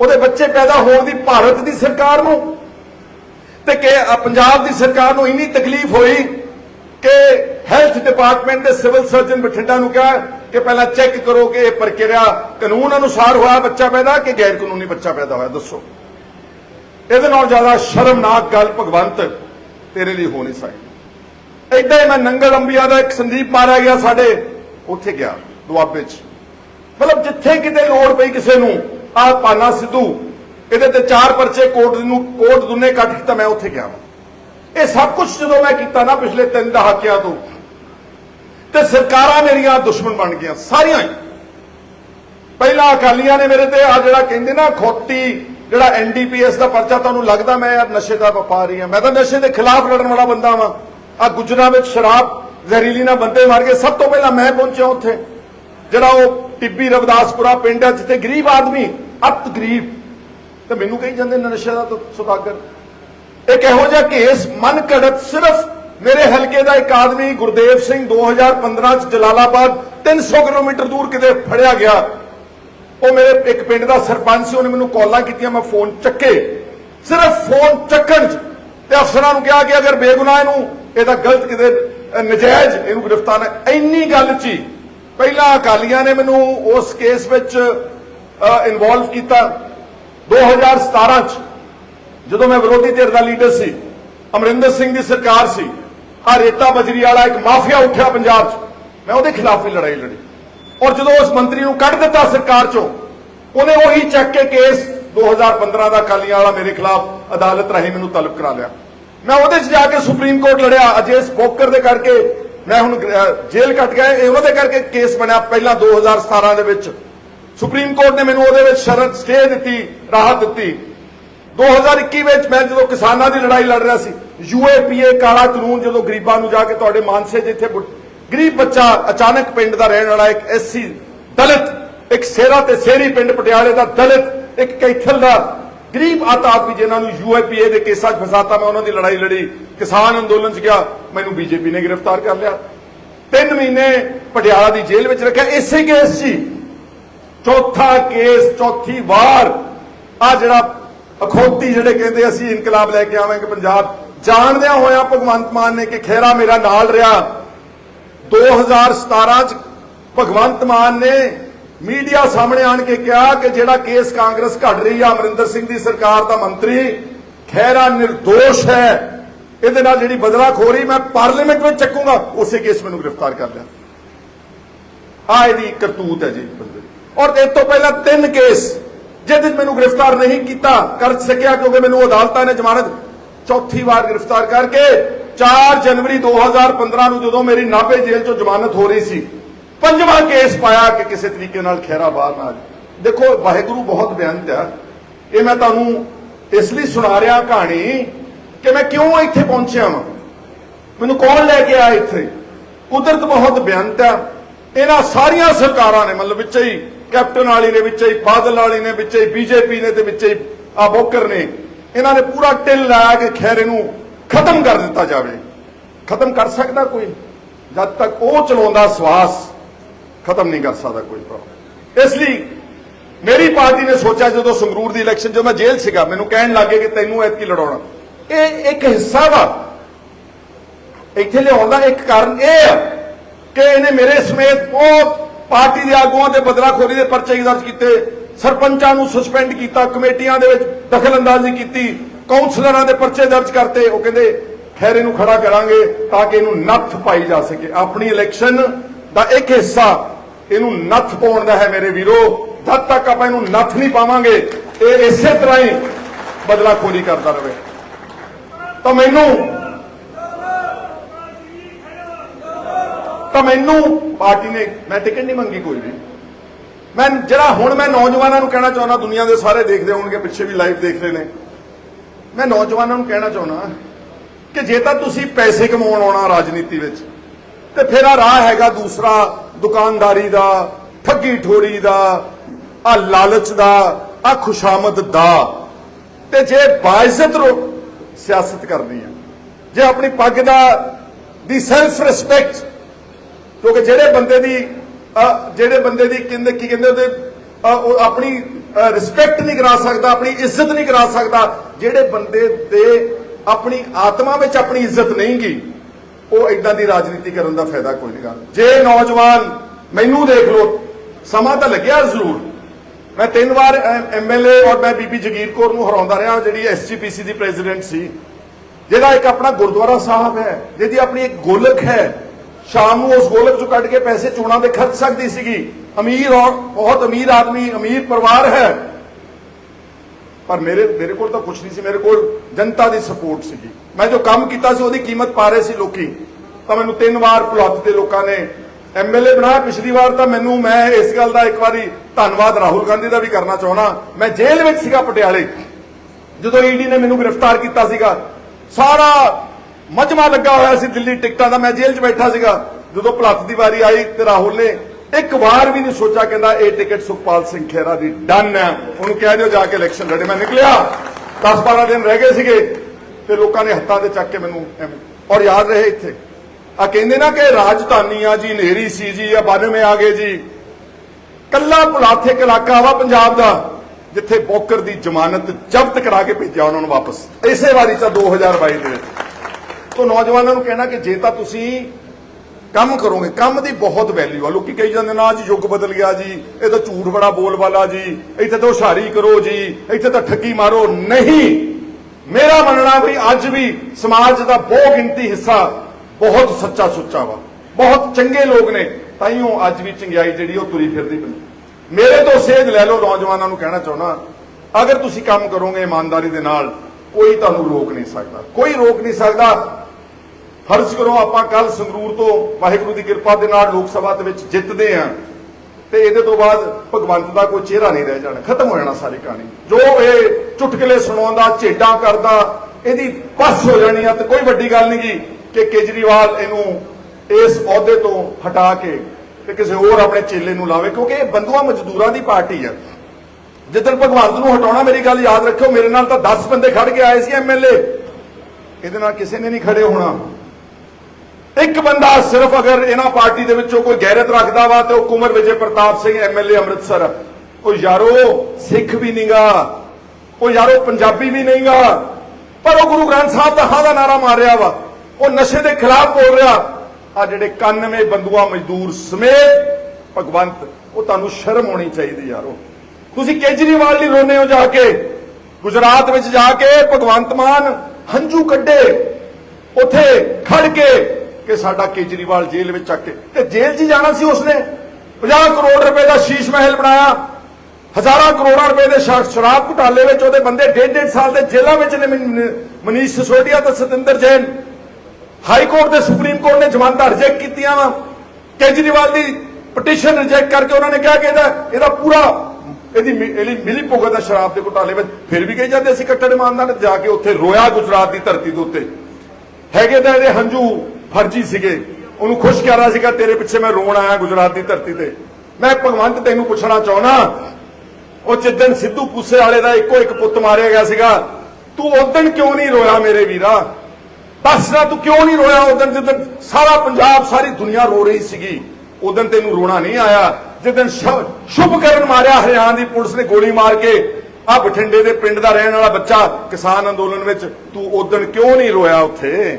Speaker 1: ਉਹਦੇ ਬੱਚੇ ਪੈਦਾ ਹੋਣ ਦੀ ਭਾਰਤ ਦੀ ਸਰਕਾਰ ਨੂੰ ਤੇ ਕਿ ਪੰਜਾਬ ਦੀ ਸਰਕਾਰ ਨੂੰ ਇੰਨੀ ਤਕਲੀਫ ਹੋਈ ਕਿ ਹੈਲਥ ਡਿਪਾਰਟਮੈਂਟ ਦੇ ਸਿਵਲ ਸਰਜਨ ਬਠਿੰਡਾ ਨੂੰ ਕਿਹਾ ਕਿ ਪਹਿਲਾਂ ਚੈੱਕ ਕਰੋ ਕਿ ਇਹ ਪ੍ਰਕਿਰਿਆ ਕਾਨੂੰਨ ਅਨੁਸਾਰ ਹੋਇਆ, ਬੱਚਾ ਪੈਦਾ ਕਿ ਗੈਰ ਕਾਨੂੰਨੀ ਬੱਚਾ ਪੈਦਾ ਹੋਇਆ? ਦੱਸੋ। ਇਹਦੇ ਨਾਲ ਜ਼ਿਆਦਾ ਸ਼ਰਮਨਾਕ ਗੱਲ ਭਗਵੰਤ ਤੇਰੇ ਲਈ ਹੋ ਨਹੀਂ ਸਕਦੀ। ਏਦਾਂ ਹੀ ਮੈਂ ਨੰਗਲ ਅੰਬੀਆ ਦਾ ਇੱਕ ਸੰਦੀਪ ਮਾਰਿਆ ਗਿਆ ਸਾਡੇ, ਉੱਥੇ ਗਿਆ ਦੁਆਬੇ 'ਚ। ਮਤਲਬ ਜਿੱਥੇ ਕਿਤੇ ਲੋੜ ਪਈ ਕਿਸੇ ਨੂੰ ਆ ਪਾਨਾ ਸਿੱਧੂ ਇਹਦੇ ਤੇ ਚਾਰ ਪਰਚੇ ਕੋਰਟ ਨੂੰ, ਕੋਰਟ ਦੁਨੇ ਕੱਟ ਕੀਤਾ ਮੈਂ ਉੱਥੇ ਗਿਆ ਵਾਂ। ਇਹ ਸਭ ਕੁਝ ਜਦੋਂ ਮੈਂ ਕੀਤਾ ਨਾ ਪਿਛਲੇ ਤਿੰਨ ਦਹਾਕਿਆਂ ਤੋਂ, ਤੇ ਸਰਕਾਰਾਂ ਮੇਰੀਆਂ ਦੁਸ਼ਮਣ ਬਣ ਗਈਆਂ, ਸਾਰੀਆਂ ਹੀ। ਪਹਿਲਾਂ ਅਕਾਲੀਆਂ ਨੇ ਮੇਰੇ ਤੇ ਆ ਜਿਹੜਾ ਕਹਿੰਦੇ ਨਾ ਖੋਤੀ ਜਿਹੜਾ ਐਨਡੀਪੀਐਸ ਦਾ ਪਰਚਾ, ਤੁਹਾਨੂੰ ਲੱਗਦਾ ਮੈਂ ਯਾਰ ਨਸ਼ੇ ਦਾ ਵਪਾਰੀ ਆ ਮੈਂ ਤਾਂ ਨਸ਼ੇ ਦੇ ਖਿਲਾਫ ਲੜਨ ਵਾਲਾ ਬੰਦਾ ਵਾਂ। ਆ ਗੁਜਰਾ ਵਿੱਚ ਸ਼ਰਾਬ, ਜ਼ਹਿਰੀਲੀ ਨਾਲ ਬੰਦੇ ਮਾਰ ਕੇ ਸਭ ਤੋਂ ਪਹਿਲਾਂ ਮੈਂ ਪਹੁੰਚਿਆ ਉੱਥੇ। ਜਿਹੜਾ ਉਹ ਟਿੱਬੀ ਰਵਦਾਸਪੁਰਾ ਪਿੰਡ ਹੈ, ਜਿੱਥੇ ਗਰੀਬ ਆਦਮੀ, ਅਤ ਗਰੀਬ ਤੇ ਮੈਨੂੰ ਕਹੀ ਜਾਂਦੇ ਨਸ਼ੇ ਦਾ ਸੁਦਾਗਰ। ਇੱਕ ਇਹੋ ਜਿਹਾ ਕੇਸ? ਮਨ ਘੜਤ ਸਿਰਫ ਮੇਰੇ ਹਲਕੇ ਦਾ ਇੱਕ ਆਦਮੀ ਗੁਰਦੇਵ ਸਿੰਘ 2015 ਚ ਜਲਾਲਾਬਾਦ 300 ਕਿਲੋਮੀਟਰ ਦੂਰ ਕਿਤੇ ਫੜਿਆ ਗਿਆ। ਉਹ ਮੇਰੇ ਇੱਕ ਪਿੰਡ ਦਾ ਸਰਪੰਚ ਸੀ ਉਹਨੇ ਮੈਨੂੰ ਕਾਲਾਂ ਕੀਤੀਆਂ ਮੈਂ ਫੋਨ ਚੱਕੇ। ਸਿਰਫ ਫੋਨ ਚੱਕਣ ਚ ਤੇ ਅਫਸਰਾਂ ਨੂੰ ਕਿਹਾ ਕਿ ਅਗਰ ਬੇਗੁਨਾਹ ਇਹਨੂੰ ਇਹਦਾ ਗਲਤ ਕਿਤੇ ਅਹ, ਨਜਾਇਜ਼ ਇਹਨੂੰ ਗ੍ਰਿਫਤਾਰ ਇੰਨੀ ਗੱਲ ਚ ਹੀ ਪਹਿਲਾਂ ਅਕਾਲੀਆਂ ਨੇ ਮੈਨੂੰ ਉਸ ਕੇਸ ਵਿੱਚ ਇਨਵੋਲਵ ਕੀਤਾ। 2017 ਚ ਜਦੋਂ ਮੈਂ ਵਿਰੋਧੀ ਧਿਰ ਦਾ ਲੀਡਰ ਸੀ ਅਮਰਿੰਦਰ ਸਿੰਘ ਦੀ ਸਰਕਾਰ ਸੀ ਆ ਰੇਤਾ ਬਜਰੀ ਵਾਲਾ ਇੱਕ ਮਾਫੀਆ ਉੱਠਿਆ ਪੰਜਾਬ 'ਚ ਮੈਂ ਉਹਦੇ ਖਿਲਾਫ ਵੀ ਲੜਾਈ ਲੜੀ। ਔਰ ਜਦੋਂ ਉਸ ਮੰਤਰੀ ਨੂੰ ਕੱਢ ਦਿੱਤਾ ਸਰਕਾਰ 'ਚੋਂ ਉਹਨੇ ਉਹੀ ਚੱਕ ਕੇ ਕੇਸ 2015 ਦਾ ਕਾਲੀਆਂ ਵਾਲਾ ਮੇਰੇ ਖਿਲਾਫ ਅਦਾਲਤ ਰਾਹੀਂ ਮੈਨੂੰ ਤਲਬ ਕਰਾ ਲਿਆ। ਮੈਂ ਉਹਦੇ 'ਚ ਜਾ ਕੇ ਸੁਪਰੀਮ ਕੋਰਟ ਲੜਿਆ ਅਜੇ ਸਪੋਕਰ ਦੇ ਕਰਕੇ ਮੈਂ ਹੁਣ ਅਹ, ਜੇਲ੍ਹ ਕੱਟ ਗਿਆ ਇਹ ਉਹਦੇ ਕਰਕੇ ਕੇਸ ਬਣਿਆ ਪਹਿਲਾਂ 2017 ਦੇ ਵਿੱਚ। ਸੁਪਰੀਮ ਕੋਰਟ ਨੇ ਮੈਨੂੰ ਉਹਦੇ ਵਿੱਚ ਸ਼ਰਤ ਸਟੇ ਦਿੱਤੀ, ਰਾਹਤ ਦਿੱਤੀ। 2021 ਵਿੱਚ ਮੈਂ ਜਦੋਂ ਕਿਸਾਨਾਂ ਦੀ ਲੜਾਈ ਲੜ ਰਿਹਾ ਸੀ ਯੂਏਪੀਏ ਕਾਲਾ ਕਾਨੂੰਨ ਜਦੋਂ ਗਰੀਬਾਂ ਨੂੰ ਜਾ ਕੇ ਤੁਹਾਡੇ ਮਾਨਸੇ ਜਿੱਥੇ ਗਰੀਬ ਬੱਚਾ ਅਚਾਨਕ ਪਿੰਡ ਦਾ ਰਹਿਣ ਵਾਲਾ ਇੱਕ ਐਸਸੀ ਦਲਿਤ, ਇੱਕ ਸੇਰਾ ਤੇ ਸੇਰੀ ਪਿੰਡ ਪਟਿਆਲੇ ਦਾ ਦਲਿਤ, ਇੱਕ ਕੈਥਲ ਦਾ ਗਰੀਬ ਆਤ ਆਦਮੀ ਜਿਨ੍ਹਾਂ ਨੂੰ ਯੂਏਪੀਏ ਦੇ ਕੇਸਾਂ 'ਚ ਫਸਾਤਾ, ਮੈਂ ਉਹਨਾਂ ਦੀ ਲੜਾਈ ਲੜੀ। ਕਿਸਾਨ ਅੰਦੋਲਨ 'ਚ ਗਿਆ, ਮੈਨੂੰ ਬੀਜੇਪੀ ਨੇ ਗ੍ਰਿਫਤਾਰ ਕਰ ਲਿਆ। ਤਿੰਨ ਮਹੀਨੇ ਪਟਿਆਲਾ ਦੀ ਜੇਲ੍ਹ ਵਿੱਚ ਰੱਖਿਆ। ਇਸੇ ਕੇਸ 'ਚ ਹੀ ਚੌਥਾ ਕੇਸ, ਚੌਥੀ ਵਾਰ ਆ ਜਿਹੜਾ ਅਖੌਤੀ ਜਿਹੜੇ ਕਹਿੰਦੇ ਅਸੀਂ ਇਨਕਲਾਬ ਲੈ ਕੇ ਆਵਾਂਗੇ ਪੰਜਾਬ, ਜਾਣਦਿਆਂ ਹੋਇਆ ਭਗਵੰਤ ਮਾਨ ਨੇ ਕਿ ਖੇਰਾ ਮੇਰਾ ਨਾਲ ਰਿਹਾ। 2017 ਚ ਭਗਵੰਤ ਮਾਨ ਨੇ ਮੀਡੀਆ ਸਾਹਮਣੇ ਆਣ ਕੇ ਕਿਹਾ ਕਿ ਜਿਹੜਾ ਕੇਸ ਕਾਂਗਰਸ ਘੜ ਰਹੀ ਆ, ਅਮਰਿੰਦਰ ਸਿੰਘ ਦੀ ਸਰਕਾਰ ਦਾ ਮੰਤਰੀ, ਖਹਿਰਾ ਨਿਰਦੋਸ਼ ਹੈ। ਇਹਦੇ ਨਾਲ ਜਿਹੜੀ ਬਦਲਾਖੋਰੀ ਮੈਂ ਪਾਰਲੀਮੈਂਟ ਵਿੱਚ ਚੱਕੂਗਾ, ਉਸੇ ਕੇਸ ਮੈਨੂੰ ਗ੍ਰਿਫਤਾਰ ਕਰ ਲਿਆ। ਆ ਇਹਦੀ ਕਰਤੂਤ ਹੈ ਜੀ। ਔਰ ਇਹ ਤੋਂ ਪਹਿਲਾਂ ਤਿੰਨ ਕੇਸ ਜਿਹਦੇ 'ਚ ਮੈਨੂੰ ਗ੍ਰਿਫਤਾਰ ਨਹੀਂ ਕੀਤਾ ਕਰ ਸਕਿਆ ਕਿਉਂਕਿ ਮੈਨੂੰ ਅਦਾਲਤਾਂ ਨੇ ਜ਼ਮਾਨਤ ਚੌਥੀ ਵਾਰ ਗ੍ਰਿਫਤਾਰ ਕਰਕੇ 4 ਜਨਵਰੀ 2015 ਨੂੰ ਜਦੋਂ ਮੇਰੀ ਨਾਭੇ ਜੇਲ੍ਹ 'ਚੋਂ ਜ਼ਮਾਨਤ ਹੋ ਰਹੀ ਸੀ, ਪੰਜਵਾਂ ਕੇਸ ਪਾਇਆ ਕਿ ਕਿਸੇ ਤਰੀਕੇ ਨਾਲ ਖੈਰਾ ਬਾਹਰ ਨਾ ਆ ਦੇਖੋ, ਵਾਹਿਗੁਰੂ ਬਹੁਤ ਬੇਅੰਤ ਆ। ਇਹ ਮੈਂ ਤੁਹਾਨੂੰ ਇਸ ਲਈ ਸੁਣਾ ਰਿਹਾ ਕਹਾਣੀ ਕਿ ਮੈਂ ਕਿਉਂ ਇੱਥੇ ਪਹੁੰਚਿਆ ਹਾਂ ਮੈਨੂੰ ਕੌਣ ਲੈ ਕੇ ਆਇਆ ਇੱਥੇ? ਕੁਦਰਤ ਬਹੁਤ ਬੇਅੰਤ ਆ। ਇਹਨਾਂ ਸਾਰੀਆਂ ਸਰਕਾਰਾਂ ਨੇ ਮਤਲਬ ਵਿੱਚ ਹੀ ਕੈਪਟਨ ਵਾਲੀ ਨੇ ਵਿੱਚ ਹੀ, ਬਾਦਲ ਵਾਲੀ ਨੇ ਵਿੱਚ ਹੀ, ਬੀਜੇਪੀ ਨੇ ਤੇ ਵਿੱਚ ਆ ਬੋਕਰ ਨੇ। ਇਹਨਾਂ ਨੇ ਪੂਰਾ ਟਿਲ ਲਾਇਆ ਕਿ ਖੈਰ ਇਹਨੂੰ ਖਤਮ ਕਰ ਦਿੱਤਾ ਜਾਵੇ। ਖਤਮ ਕਰ ਸਕਦਾ ਕੋਈ? ਜਦ ਤੱਕ ਉਹ ਚਲਾਉਂਦਾ ਸਵਾਸ, ਖਤਮ ਨਹੀਂ ਕਰ ਸਕਦਾ ਕੋਈ ਪ੍ਰੋਬਲਮ ਇਸ ਲਈ ਮੇਰੀ ਪਾਰਟੀ ਨੇ ਸੋਚਿਆ ਜਦੋਂ ਸੰਗਰੂਰ ਦੀ ਇਲੈਕਸ਼ਨ, ਜਦੋਂ ਮੈਂ ਜੇਲ੍ਹ ਸੀਗਾ, ਮੈਨੂੰ ਕਹਿਣ ਲੱਗੇ ਕਿ ਤੈਨੂੰ ਐਤਕੀ ਲੜਾਉਣਾ। ਇਹ ਇੱਕ ਹਿੱਸਾ ਵਾ। ਇੱਥੇ ਲਿਆਉਣ ਦਾ ਇੱਕ ਕਾਰਨ ਇਹ ਹੈ ਕਿ ਇਹਨੇ ਮੇਰੇ ਸਮੇਤ ਬਹੁਤ ਪਾਰਟੀ ਦੇ ਆਗੂਆਂ ਦੇ ਬਦਲਾਖੋਰੀ ਦੇ ਪਰਚੇ ਦਰਜ ਕੀਤੇ। ਸਰਪੰਚਾਂ ਨੂੰ ਸਸਪੈਂਡ ਕੀਤਾ, ਕਮੇਟੀਆਂ ਦੇ ਵਿੱਚ ਦਖਲਅੰਦਾਜ਼ੀ ਕੀਤੀ। ਕਾਉਂਸਲਰਾਂ ਦੇ ਪਰਚੇ ਦਰਜ ਕਰਤੇ। ਉਹ ਕਹਿੰਦੇ, ਖੈਰ ਇਹਨੂੰ ਖੜਾ ਕਰਾਂਗੇ ਤਾਂ ਕਿ ਇਹਨੂੰ ਨੱਥ ਪਾਈ ਜਾ ਸਕੇ। ਆਪਣੀ ਇਲੈਕਸ਼ਨ ਦਾ ਇੱਕ ਹਿੱਸਾ ਇਹਨੂੰ ਨੱਥ ਪਾਉਣ ਦਾ ਹੈ ਮੇਰੇ ਵੀਰੋ। ਜਦ ਤੱਕ ਆਪਾਂ ਇਹਨੂੰ ਨੱਥ ਨਹੀਂ ਪਾਵਾਂਗੇ, ਇਹ ਇਸੇ ਤਰ੍ਹਾਂ ਹੀ ਬਦਲਾਖੋਰੀ ਕਰਦਾ ਰਹੇ। ਤਾਂ ਮੈਨੂੰ ਤਾਂ ਮੈਨੂੰ ਪਾਰਟੀ ਨੇ, ਮੈਂ ਟਿਕਟ ਨਹੀਂ ਮੰਗੀ ਕੋਈ ਵੀ। ਮੈਂ ਜਿਹੜਾ ਹੁਣ ਮੈਂ ਨੌਜਵਾਨਾਂ ਨੂੰ ਕਹਿਣਾ ਚਾਹੁੰਦਾ, ਦੁਨੀਆ ਦੇ ਸਾਰੇ ਦੇਖਦੇ ਹੋਣਗੇ, ਪਿੱਛੇ ਵੀ ਲਾਈਵ ਦੇਖ ਰਹੇ ਨੇ। ਮੈਂ ਨੌਜਵਾਨਾਂ ਨੂੰ ਕਹਿਣਾ ਚਾਹੁੰਦਾ ਕਿ ਜੇ ਤਾਂ ਤੁਸੀਂ ਪੈਸੇ ਕਮਾਉਣ ਆਉਣਾ ਰਾਜਨੀਤੀ ਵਿੱਚ, ਤੇ ਫਿਰ ਆ ਰਾਹ ਹੈਗਾ ਦੂਸਰਾ, ਦੁਕਾਨਦਾਰੀ ਦਾ ਠੱਗੀ ਠੋਰੀ ਦਾ ਆ ਲਾਲਚ ਦਾ ਆ ਖੁਸ਼ਾਮਦ ਦਾ। ਤੇ ਜੇ ਬਾਇਜ਼ਤ ਰੋ ਸਿਆਸਤ ਕਰਨੀ ਹੈ ਜੇ ਆਪਣੀ ਪੱਗ ਦਾ ਦੀ ਸੈਲਫ ਰਿਸਪੈਕਟ ਕਿਉਂਕਿ ਜਿਹੜੇ ਬੰਦੇ ਦੀ ਜਿਹੜੇ ਬੰਦੇ ਦੀ ਕਹਿੰਦੇ ਕੀ ਕਹਿੰਦੇ ਉਹਦੇ ਆਪਣੀ ਰਿਸਪੈਕਟ ਨਹੀਂ ਕਰਾ ਸਕਦਾ, ਆਪਣੀ ਇੱਜ਼ਤ ਨਹੀਂ ਕਰਾ ਸਕਦਾ, ਜਿਹੜੇ ਬੰਦੇ ਦੇ ਆਪਣੀ ਆਤਮਾ ਵਿੱਚ ਆਪਣੀ ਇੱਜ਼ਤ ਨਹੀਂ ਗਈ ਉਹ ਇਦਾਂ ਦੀ ਰਾਜਨੀਤੀ ਕਰਨ ਦਾ ਫਾਇਦਾ ਕੋਈ ਨਹੀਂਗਾ। ਜੇ ਨੌਜਵਾਨ, ਮੈਨੂੰ ਦੇਖ ਲਓ, ਸਮਾਂ ਤਾਂ ਲੱਗਿਆ ਜ਼ਰੂਰ। ਮੈਂ ਤਿੰਨ ਵਾਰ ਐਮਐਲਏ ਔਰ ਮੈਂ ਬੀਬੀ ਜਗੀਰ ਕੌਰ ਨੂੰ ਹਰਾਉਂਦਾ ਰਿਹਾ, ਜਿਹੜੀ ਐਸਜੀਪੀਸੀ ਦੀ ਪ੍ਰੈਜ਼ੀਡੈਂਟ ਸੀ। ਜਿਹਦਾ ਇੱਕ ਆਪਣਾ ਗੁਰਦੁਆਰਾ ਸਾਹਿਬ ਹੈ, ਜਿਹਦੀ ਆਪਣੀ ਇੱਕ ਗੋਲਕ ਹੈ। ਸ਼ਾਮ ਨੂੰ ਉਸ ਗੋਲਕ ਚੋਂ ਕੱਢ ਕੇ ਪੈਸੇ ਚੋਣਾਂ ਦੇ ਖਰਚ ਸਕਦੀ ਸੀਗੀ। ਅਮੀਰ ਔਰ ਬਹੁਤ ਅਮੀਰ ਆਦਮੀ, ਅਮੀਰ ਪਰਿਵਾਰ ਹੈ। ਪਰ ਮੇਰੇ ਮੇਰੇ ਕੋਲ ਤਾਂ ਕੁਝ ਨਹੀਂ ਸੀ। ਮੇਰੇ ਕੋਲ ਜਨਤਾ ਦੀ ਸਪੋਰਟ ਸੀਗੀ। ਮੈਂ ਜੋ ਕੰਮ ਕੀਤਾ ਸੀ, ਉਹਦੀ ਕੀਮਤ ਪਾ ਰਹੇ ਸੀ ਲੋਕੀ। ਤਾਂ ਮੈਨੂੰ ਤਿੰਨ ਵਾਰ ਭੁਲੱਥ ਦੇ ਲੋਕਾਂ ਨੇ ਐਮਐਲਏ ਬਣਾਇਆ। ਪਿਛਲੀ ਵਾਰ ਤਾਂ ਮੈਨੂੰ, ਮੈਂ ਇਸ ਗੱਲ ਦਾ ਇੱਕ ਵਾਰੀ ਧੰਨਵਾਦ ਰਾਹੁਲ ਗਾਂਧੀ ਦਾ ਵੀ ਕਰਨਾ ਚਾਹਣਾ ਮੈਂ ਜੇਲ੍ਹ ਵਿੱਚ ਸੀਗਾ ਪਟਿਆਲੇ। ਜਦੋਂ ਈਡੀ ਨੇ ਮੈਨੂੰ ਗ੍ਰਿਫਤਾਰ ਕੀਤਾ ਸੀਗਾ, ਸਾਰਾ ਮਜਮਾ ਲੱਗਾ ਹੋਇਆ ਸੀ ਦਿੱਲੀ ਟਿਕਟਾਂ ਦਾ। ਮੈਂ ਜੇਲ੍ਹ 'ਚ ਬੈਠਾ ਸੀਗਾ, ਜਦੋਂ ਭਲੱਥ ਦੀ ਵਾਰੀ ਆਈ ਤੇ ਰਾਹੁਲ ਨੇ ਇੱਕ ਵਾਰ ਵੀ ਨਹੀਂ ਸੋਚਿਆ ਕਹਿੰਦਾ ਇਹ ਟਿਕਟ ਸੁਖਪਾਲ ਸਿੰਘ ਖੇਰਾ ਦੀ ਡਨ ਹੈ। ਉਹਨੂੰ ਕਹਿ ਦਿਓ ਜਾ ਕੇ ਇਲੈਕਸ਼ਨ ਲੜੇ। ਮੈਂ ਨਿਕਲਿਆ 10 12 ਦਿਨ ਰਹਿ ਗਏ ਸੀਗੇ ਤੇ ਲੋਕਾਂ ਨੇ ਹੱਥਾਂ ਤੇ ਚੱਕ ਕੇ ਮੈਨੂੰ ਔਰ ਯਾਦ ਰਹੇ ਇੱਥੇ। ਆ ਕਹਿੰਦੇ ਨਾ ਕਿ ਰਾਜਧਾਨੀ ਆ ਜੀ ਨੇਰੀ ਸੀ ਜੀ, ਆ 92 ਆ ਗਏ ਜੀ। ਕੱਲਾ ਭੁਲਾਥੇ ਇੱਕ ਇਲਾਕਾ ਵਾ ਪੰਜਾਬ ਦਾ, ਜਿੱਥੇ ਬੋਕਰ ਦੀ ਜ਼ਮਾਨਤ ਜ਼ਬਤ ਕਰਾ ਕੇ ਭੇਜਿਆ ਉਹਨਾਂ ਨੂੰ ਵਾਪਸ। ਇਸੇ ਵਾਰੀ ਚ 2022 ਦੇ ਵਿੱਚ। ਤੋਂ ਨੌਜਵਾਨਾਂ ਨੂੰ ਕਹਿਣਾ ਕਿ ਜੇ ਤਾਂ ਤੁਸੀਂ ਕੰਮ ਕਰੋਗੇ, ਕੰਮ ਦੀ ਬਹੁਤ ਵੈਲਿਊ ਆ। ਲੋਕੀ ਕਹੀ ਜਾਂਦੇ ਨਾ ਜੀ, ਯੁੱਗ ਬਦਲ ਗਿਆ ਜੀ, ਇਹ ਤਾਂ ਝੂਠ ਬੜਾ ਬੋਲ ਜੀ, ਇੱਥੇ ਤਾਂ ਹੁਸ਼ਿਆਰੀ ਕਰੋ ਜੀ, ਇੱਥੇ ਤਾਂ ਠੱਗੀ ਮਾਰੋ। ਨਹੀਂ! ਮੇਰਾ ਮੰਨਣਾ ਵੀ ਅੱਜ ਵੀ ਸਮਾਜ ਦਾ ਬਹੁ ਗਿਣਤੀ ਹਿੱਸਾ ਬਹੁਤ ਸੱਚਾ ਸੁੱਚਾ ਵਾ। ਬਹੁਤ ਚੰਗੇ ਲੋਕ ਨੇ, ਤਾਈਓ ਅੱਜ ਵੀ ਚੰਗਿਆਈ ਜਿਹੜੀ ਉਹ ਤੁਰੀ ਫਿਰਦੀ ਪਈ। ਮੇਰੇ ਤੋਂ ਸੇਧ ਲੈ ਲਓ, ਨੌਜਵਾਨਾਂ ਨੂੰ ਕਹਿਣਾ ਚਾਹੁੰਦਾ, ਅਗਰ ਤੁਸੀਂ ਕੰਮ ਕਰੋਗੇ ਇਮਾਨਦਾਰੀ ਦੇ ਨਾਲ, ਕੋਈ ਤੁਹਾਨੂੰ ਰੋਕ ਨਹੀਂ ਸਕਦਾ। ਕੋਈ ਰੋਕ ਨਹੀਂ ਸਕਦਾ ਫਰਜ਼ ਕਰੋ ਆਪਾਂ ਕੱਲ ਸੰਗਰੂਰ ਤੋਂ ਵਾਹਿਗੁਰੂ ਦੀ ਕਿਰਪਾ ਦੇ ਨਾਲ ਲੋਕ ਸਭਾ ਦੇ ਵਿੱਚ ਜਿੱਤਦੇ ਆਂ ਤੇ ਇਹਦੇ ਤੋਂ ਬਾਅਦ ਭਗਵੰਤ ਦਾ ਕੋਈ ਚਿਹਰਾ ਨਹੀਂ ਰਹਿ ਜਾਣਾ, ਖਤਮ ਹੋ ਜਾਣਾ ਸਾਰੀ ਕਹਾਣੀ। ਜੋ ਇਹ ਚੁਟਕਲੇ ਸੁਣਾਉਂਦਾ ਝੇਡਾਂ ਕਰਦਾ, ਇਹਦੀ ਪਸ ਹੋ ਜਾਣੀ ਆ ਤੇ ਕੋਈ ਵੱਡੀ ਗੱਲ ਨਹੀਂ ਗੀ ਕਿ ਕੇਜਰੀਵਾਲ ਇਹਨੂੰ ਇਸ ਅਹੁਦੇ ਤੋਂ ਹਟਾ ਕੇ ਤੇ ਕਿਸੇ ਹੋਰ ਆਪਣੇ ਚੇਲੇ ਨੂੰ ਲਾਵੇ, ਕਿਉਂਕਿ ਇਹ ਬੰਦੂਆਂ ਮਜ਼ਦੂਰਾਂ ਦੀ ਪਾਰਟੀ ਆ। ਜਿੱਦਣ ਭਗਵੰਤ ਨੂੰ ਹਟਾਉਣਾ ਮੇਰੀ ਗੱਲ ਯਾਦ ਰੱਖਿਓ, ਮੇਰੇ ਨਾਲ ਤਾਂ 10 ਬੰਦੇ ਖੜ ਕੇ ਆਏ ਸੀ ਐਮਐਲਏ ਇਹਦੇ ਨਾਲ ਕਿਸੇ ਨੇ ਨਹੀਂ ਖੜੇ ਹੋਣਾ। ਇੱਕ ਬੰਦਾ ਸਿਰਫ ਅਗਰ ਇਹਨਾਂ ਪਾਰਟੀ ਦੇ ਵਿੱਚੋਂ ਕੋਈ ਗੈਰਤ ਰੱਖਦਾ ਵਾ ਤੇ ਉਹ ਕੁਮਰ ਵਿਜੇ ਪ੍ਰਤਾਪ ਸਿੰਘ ਐਮਐਲਏ ਅੰਮ੍ਰਿਤਸਰ। ਉਹ ਯਾਰੋ ਸਿੱਖ ਵੀ ਨਹੀਂਗਾ। ਉਹ ਯਾਰੋ ਪੰਜਾਬੀ ਵੀ ਨਹੀਂਗਾ। ਪਰ ਉਹ ਗੁਰੂ ਗ੍ਰੰਥ ਸਾਹਿਬ ਦਾ ਹਾਂ ਦਾ ਨਾਰਾ ਮਾਰਿਆ ਵਾ। ਉਹ ਨਸ਼ੇ ਦੇ ਖਿਲਾਫ ਬੋਲ ਰਿਹਾ। ਆ ਜਿਹੜੇ 91 ਬੰਦੂਆ ਮਜ਼ਦੂਰ ਸਮੇਤ ਭਗਵੰਤ, ਉਹ ਤੁਹਾਨੂੰ ਸ਼ਰਮ ਹੋਣੀ ਚਾਹੀਦੀ ਯਾਰੋ। ਤੁਸੀਂ ਕੇਜਰੀਵਾਲ ਲਈ ਰੋਨੇ ਹੋ ਜਾ ਕੇ। ਗੁਜਰਾਤ ਵਿੱਚ ਜਾ ਕੇ ਭਗਵੰਤ ਮਾਨ ਹੰਝੂ ਕੱਢੇ। ਉਥੇ ਖੜ ਕੇ ਕਿ ਸਾਡਾ ਕੇਜਰੀਵਾਲ ਜੇਲ੍ਹ ਵਿੱਚ ਚੱਕ ਕੇ ਤੇ ਜੇਲ੍ਹ 'ਚ ਜਾਣਾ ਸੀ ਉਸਨੇ। 50 ਕਰੋੜ ਰੁਪਏ ਦਾ ਸ਼ੀਸ਼ ਮਹਿਲ ਬਣਾਇਆ। ਹਜ਼ਾਰਾਂ ਕਰੋੜਾਂ ਰੁਪਏ ਦੇ ਸ਼ਰਾਬ ਘੁਟਾਲੇ ਵਿੱਚ ਉਹਦੇ ਬੰਦੇ ਡੇਢ ਡੇਢ ਸਾਲ ਦੇ ਜੇਲ੍ਹਾਂ ਵਿੱਚ ਨੇ ਮਨੀਸ਼ ਸਿਸੋਦੀਆ ਤੇ ਸਤਿੰਦਰ ਜੈਨ। ਹਾਈ ਕੋਰਟ ਤੇ ਸੁਪਰੀਮ ਕੋਰਟ ਨੇ ਜ਼ਮਾਨਤਾਂ ਰਿਜੈਕਟ ਕੀਤੀਆਂ ਵਾ। ਕੇਜਰੀਵਾਲ ਦੀ ਪਟੀਸ਼ਨ ਰਿਜੈਕਟ ਕਰਕੇ ਉਹਨਾਂ ਨੇ ਕਿਹਾ ਕਿ ਇਹਦਾ ਇਹਦਾ ਪੂਰਾ ਇਹਦੀ ਇਹਦੀ ਮਿਲੀ ਭੁਗਤ ਹੈ ਸ਼ਰਾਬ ਦੇ ਘੁਟਾਲੇ ਵਿੱਚ ਫਿਰ ਵੀ ਕਹੀ ਜਾਂਦੇ ਅਸੀਂ ਕੱਟੜ ਇਮਾਨਦਾਰ ਜਾ ਕੇ ਉੱਥੇ ਰੋਇਆ ਗੁਜਰਾਤ ਦੀ ਧਰਤੀ ਦੇ ਉੱਤੇ। ਹੈਗੇ ਤਾਂ ਇਹਦੇ ਹੰਝੂ ਫਰਜੀ ਸੀਗੇ। ਉਹਨੂੰ ਖੁਸ਼ ਕਰ ਰਿਹਾ ਸੀਗਾ, ਤੇਰੇ ਪਿੱਛੇ ਮੈਂ ਰੋਣ ਆਇਆ ਗੁਜਰਾਤ ਦੀ ਧਰਤੀ ਤੇ। ਮੈਂ ਭਗਵੰਤ ਤੈਨੂੰ ਪੁੱਛਣਾ ਚਾਹਣਾ ਉਹ ਜਿੱਦਣ ਸਿੱਧੂ ਪੂਸੇ ਵਾਲੇ ਦਾ ਇੱਕੋ ਇੱਕ ਪੁੱਤ ਮਾਰਿਆ ਗਿਆ ਸੀਗਾ, ਤੂੰ ਉਦੋਂ ਕਿਉਂ ਨਹੀਂ ਰੋਇਆ ਮੇਰੇ ਵੀਰਾ? ਦੱਸ ਨਾ, ਤੂੰ ਕਿਉਂ ਨਹੀਂ ਰੋਇਆ ਉਦੋਂ ਜਦੋਂ ਸਾਰਾ ਪੰਜਾਬ, ਸਾਰੀ ਦੁਨੀਆ ਰੋ ਰਹੀ ਸੀਗੀ? ਉਦੋਂ ਤੈਨੂੰ ਰੋਣਾ ਨਹੀਂ ਆਇਆ। ਜਦੋਂ ਸ਼ੁਭ ਕਰਨ ਮਾਰਿਆ ਹਰਿਆਣਾ ਦੀ ਪੁਲਿਸ ਨੇ ਗੋਲੀ ਮਾਰ ਕੇ ਆ ਬਠਿੰਡੇ ਦੇ ਪਿੰਡ ਦਾ ਰਹਿਣ ਵਾਲਾ ਬੱਚਾ ਕਿਸਾਨ ਅੰਦੋਲਨ ਵਿੱਚ, ਤੂੰ ਉਦੋਂ ਕਿਉਂ ਨਹੀਂ ਰੋਇਆ ਉੱਥੇ?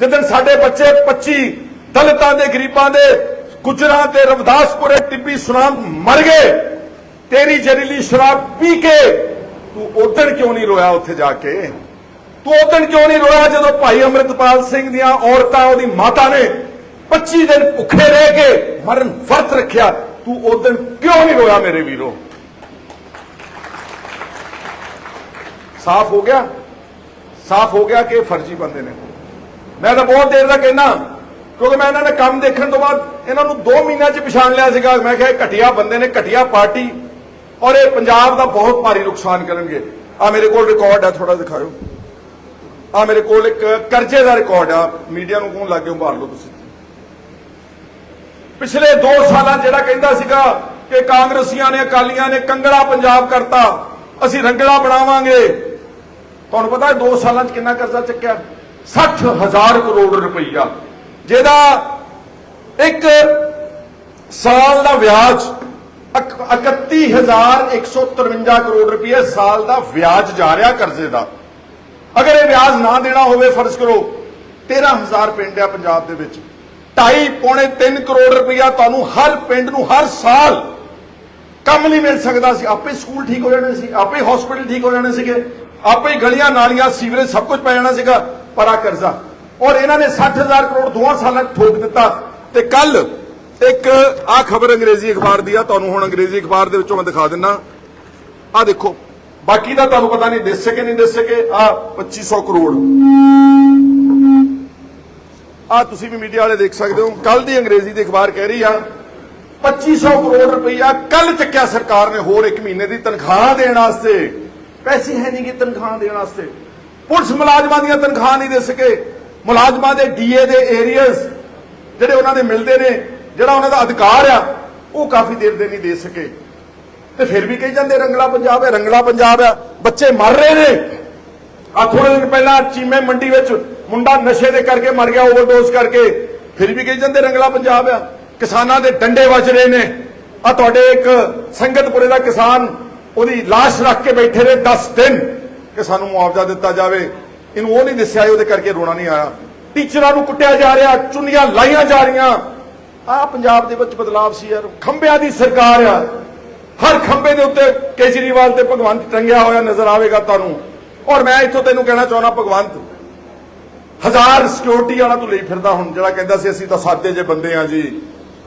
Speaker 1: ਜਦੋਂ ਸਾਡੇ ਬੱਚੇ 25 ਦਲਿਤਾਂ ਦੇ, ਗਰੀਬਾਂ ਦੇ, ਗੁਜਰਾਂ ਤੇ ਰਵਿਦਾਸਪੁਰੇ ਟਿੱਬੀ ਸੁਨਾਮ ਮਰ ਗਏ, ਤੇਰੀ ਜ਼ਹਿਰੀਲੀ ਸ਼ਰਾਬ ਪੀ ਕੇ ਤੂੰ ਉਦੋਂ ਕਿਉਂ ਨਹੀਂ ਰੋਇਆ ਉੱਥੇ ਜਾ ਕੇ? ਤੂੰ ਉਦੋਂ ਕਿਉਂ ਨਹੀਂ ਰੋਇਆ ਜਦੋਂ ਭਾਈ ਅਮਰਿਤਪਾਲ ਸਿੰਘ ਦੀਆਂ ਔਰਤਾਂ, ਉਹਦੀ ਮਾਤਾ ਨੇ 25 ਦਿਨ ਭੁੱਖੇ ਰਹਿ ਕੇ ਮਰਨ ਵਰਤ ਰੱਖਿਆ? ਤੂੰ ਉਦੋਂ ਕਿਉਂ ਨਹੀਂ ਰੋਇਆ ਮੇਰੇ ਵੀਰੋ? ਸਾਫ਼ ਹੋ ਗਿਆ? ਸਾਫ਼ ਹੋ ਗਿਆ ਕਿ ਫਰਜ਼ੀ ਬੰਦੇ ਨੇ? ਮੈਂ ਤਾਂ ਬਹੁਤ ਦੇਰ ਦਾ ਕਹਿੰਦਾ, ਕਿਉਂਕਿ ਮੈਂ ਇਹਨਾਂ ਨੇ ਕੰਮ ਦੇਖਣ ਤੋਂ ਬਾਅਦ ਇਹਨਾਂ ਨੂੰ 2 ਮਹੀਨਿਆਂ 'ਚ ਪਛਾਣ ਲਿਆ ਸੀਗਾ। ਮੈਂ ਕਿਹਾ ਇਹ ਘਟੀਆ ਬੰਦੇ ਨੇ, ਘਟੀਆ ਪਾਰਟੀ, ਔਰ ਇਹ ਪੰਜਾਬ ਦਾ ਬਹੁਤ ਭਾਰੀ ਨੁਕਸਾਨ ਕਰਨਗੇ। ਆ ਮੇਰੇ ਕੋਲ ਰਿਕਾਰਡ ਆ ਥੋੜਾ ਦਿਖਾਓ ਆ ਮੇਰੇ ਕੋਲ ਇੱਕ ਕਰਜ਼ੇ ਦਾ ਰਿਕਾਰਡ ਆ। ਮੀਡੀਆ ਨੂੰ ਕੋਣ ਲੱਗੇ ਉਭਾਰ ਲਓ ਤੁਸੀਂ? ਪਿਛਲੇ 2 ਸਾਲਾਂ ਜਿਹੜਾ ਕਹਿੰਦਾ ਸੀਗਾ ਕਿ ਕਾਂਗਰਸੀਆਂ ਨੇ, ਅਕਾਲੀਆਂ ਨੇ ਕੰਗੜਾ ਪੰਜਾਬ ਕਰਤਾ, ਅਸੀਂ ਰੰਗਲਾ ਬਣਾਵਾਂਗੇ। ਤੁਹਾਨੂੰ ਪਤਾ ਹੈ 2 ਸਾਲਾਂ 'ਚ ਕਿੰਨਾ ਕਰਜ਼ਾ ਚੱਕਿਆ? 60000 ਕਰੋੜ ਰੁਪਈਆ। ਜਿਹਦਾ ਇੱਕ ਸਾਲ ਦਾ ਵਿਆਜ 31153 ਕਰੋੜ ਰੁਪਏ ਸਾਲ ਦਾ ਵਿਆਜ ਜਾ ਰਿਹਾ ਕਰਜ਼ੇ ਦਾ। ਅਗਰ ਇਹ ਵਿਆਜ ਨਾ ਦੇਣਾ ਹੋਵੇ, ਫਰਜ਼ ਕਰੋ 13000 ਪਿੰਡ ਆ ਪੰਜਾਬ ਦੇ ਵਿੱਚ। 2.5 ਪੌਣੇ 3 ਕਰੋੜ ਰੁਪਇਆ ਤੁਹਾਨੂੰ ਹਰ ਪਿੰਡ ਨੂੰ ਹਰ ਸਾਲ ਕੰਮ ਨਹੀਂ ਮਿਲ ਸਕਦਾ ਸੀ। ਆਪੇ ਸਕੂਲ ਠੀਕ ਹੋ ਜਾਣੇ ਸੀ, ਆਪੇ ਹਸਪੀਟਲ ਠੀਕ ਹੋ ਜਾਣੇ ਸੀਗੇ, ਆਪੇ ਗਲੀਆਂ ਨਾਲੀਆਂ, ਸੀਵਰੇਜ ਸਭ ਕੁਝ ਪੈ ਜਾਣਾ ਸੀਗਾ। ਪਰ ਕਰਜ਼ਾ। ਔਰ ਇਹਨਾਂ ਨੇ 60000 ਕਰੋੜ ਦੋਹਾਂ ਸਾਲਾਂ 'ਚ ਠੋਕ ਦਿੱਤਾ। ਤੇ ਕੱਲ ਇੱਕ ਆ ਖਬਰ ਅੰਗਰੇਜ਼ੀ ਅਖਬਾਰ ਦੀ ਆ, ਤੁਹਾਨੂੰ ਹੁਣ ਅੰਗਰੇਜ਼ੀ ਅਖਬਾਰ ਦੇ ਵਿੱਚੋਂ ਮੈਂ ਦਿਖਾ ਦਿੰਨਾ। ਆ ਦੇਖੋ, ਬਾਕੀ ਦਾ ਤੁਹਾਨੂੰ ਪਤਾ ਨਹੀਂ, ਦਿਸ ਸਕੇ, ਨਹੀਂ ਦਿਸ ਸਕੇ ਆ 2500 ਕਰੋੜ। ਆ ਤੁਸੀਂ ਵੀ ਮੀਡੀਆ ਵਾਲੇ ਦੇਖ ਸਕਦੇ ਹੋ ਕੱਲ ਦੀ ਅੰਗਰੇਜ਼ੀ ਦੀ ਅਖਬਾਰ ਕਹਿ ਰਹੀ ਆ 2500 ਕਰੋੜ ਰੁਪਈਆ ਕੱਲ ਚੱਕਿਆ ਸਰਕਾਰ ਨੇ ਹੋਰ ਇੱਕ ਮਹੀਨੇ ਦੀ ਤਨਖਾਹ ਦੇਣ ਵਾਸਤੇ। ਪੈਸੇ ਹੈ ਨਹੀਂ ਕਿ ਤਨਖਾਹ ਦੇਣ ਵਾਸਤੇ। ਪੁਲਿਸ ਮੁਲਾਜ਼ਮਾਂ ਦੀਆਂ ਤਨਖਾਹ ਨਹੀਂ ਦੇ ਸਕੇ। ਮੁਲਾਜ਼ਮਾਂ ਦੇ ਡੀਏ ਦੇ ਏਰੀਅਸ ਜਿਹੜੇ ਉਹਨਾਂ ਦੇ ਮਿਲਦੇ ਨੇ, ਜਿਹੜਾ ਉਹਨਾਂ ਦਾ ਅਧਿਕਾਰ ਆ, ਉਹ ਕਾਫੀ ਦੇਰ ਦੇ ਨਹੀਂ ਦੇ ਸਕੇ। ਤੇ ਫਿਰ ਵੀ ਕਹੀ ਜਾਂਦੇ ਰੰਗਲਾ ਪੰਜਾਬ ਹੈ, ਰੰਗਲਾ ਪੰਜਾਬ ਆ, ਬੱਚੇ ਮਰ ਰਹੇ ਨੇ। ਆ ਥੋੜੇ ਦਿਨ ਪਹਿਲਾਂ ਚੀਮੇ ਮੰਡੀ ਵਿੱਚ ਮੁੰਡਾ ਨਸ਼ੇ ਦੇ ਕਰਕੇ ਮਰ ਗਿਆ, ਓਵਰਡੋਜ਼ ਕਰਕੇ। ਫਿਰ ਵੀ ਕਹੀ ਜਾਂਦੇ ਰੰਗਲਾ ਪੰਜਾਬ ਆ, ਕਿਸਾਨਾਂ ਦੇ ਡੰਡੇ ਵੱਜ ਰਹੇ ਨੇ। ਆ ਤੁਹਾਡੇ ਇੱਕ ਸੰਗਤਪੁਰੇ ਦਾ ਕਿਸਾਨ, ਉਹਦੀ ਲਾਸ਼ ਰੱਖ ਕੇ ਬੈਠੇ ਨੇ 10 ਦਿਨ। ਕਿ ਸਾਨੂੰ ਮੁਆਵਜ਼ਾ ਦਿੱਤਾ ਜਾਵੇ। ਇਹਨੂੰ ਉਹ ਨਹੀਂ ਦੱਸਿਆ, ਉਹਦੇ ਕਰਕੇ ਰੋਣਾ ਨਹੀਂ ਆਇਆ। ਟੀਚਰਾਂ ਨੂੰ ਕੁੱਟਿਆ ਜਾ ਰਿਹਾ, ਚੁੰਨੀਆਂ ਲਾਈਆਂ ਜਾ ਰਹੀਆਂ। ਆ ਪੰਜਾਬ ਦੇ ਵਿੱਚ ਬਦਲਾਵ ਸੀ ਯਾਰ। ਖੰਬਿਆਂ ਦੀ ਸਰਕਾਰ ਆ। ਹਰ ਖੰਬੇ ਦੇ ਉੱਤੇ ਕੇਜਰੀਵਾਲ ਤੇ ਭਗਵੰਤ ਟੰਗਿਆ ਹੋਇਆ ਨਜ਼ਰ ਆਵੇਗਾ ਤੁਹਾਨੂੰ। ਔਰ ਮੈਂ ਇੱਥੋਂ ਤੈਨੂੰ ਕਹਿਣਾ ਚਾਹੁੰਦਾ, ਭਗਵੰਤ, ਹਜ਼ਾਰ ਸਿਕਿਉਰਿਟੀ ਵਾਲਾ ਤੂੰ ਲਈ ਫਿਰਦਾ ਹੁਣ, ਜਿਹੜਾ ਕਹਿੰਦਾ ਸੀ, ਅਸੀਂ ਤਾਂ ਸਾਦੇ ਜੇ ਬੰਦੇ ਆ ਜੀ।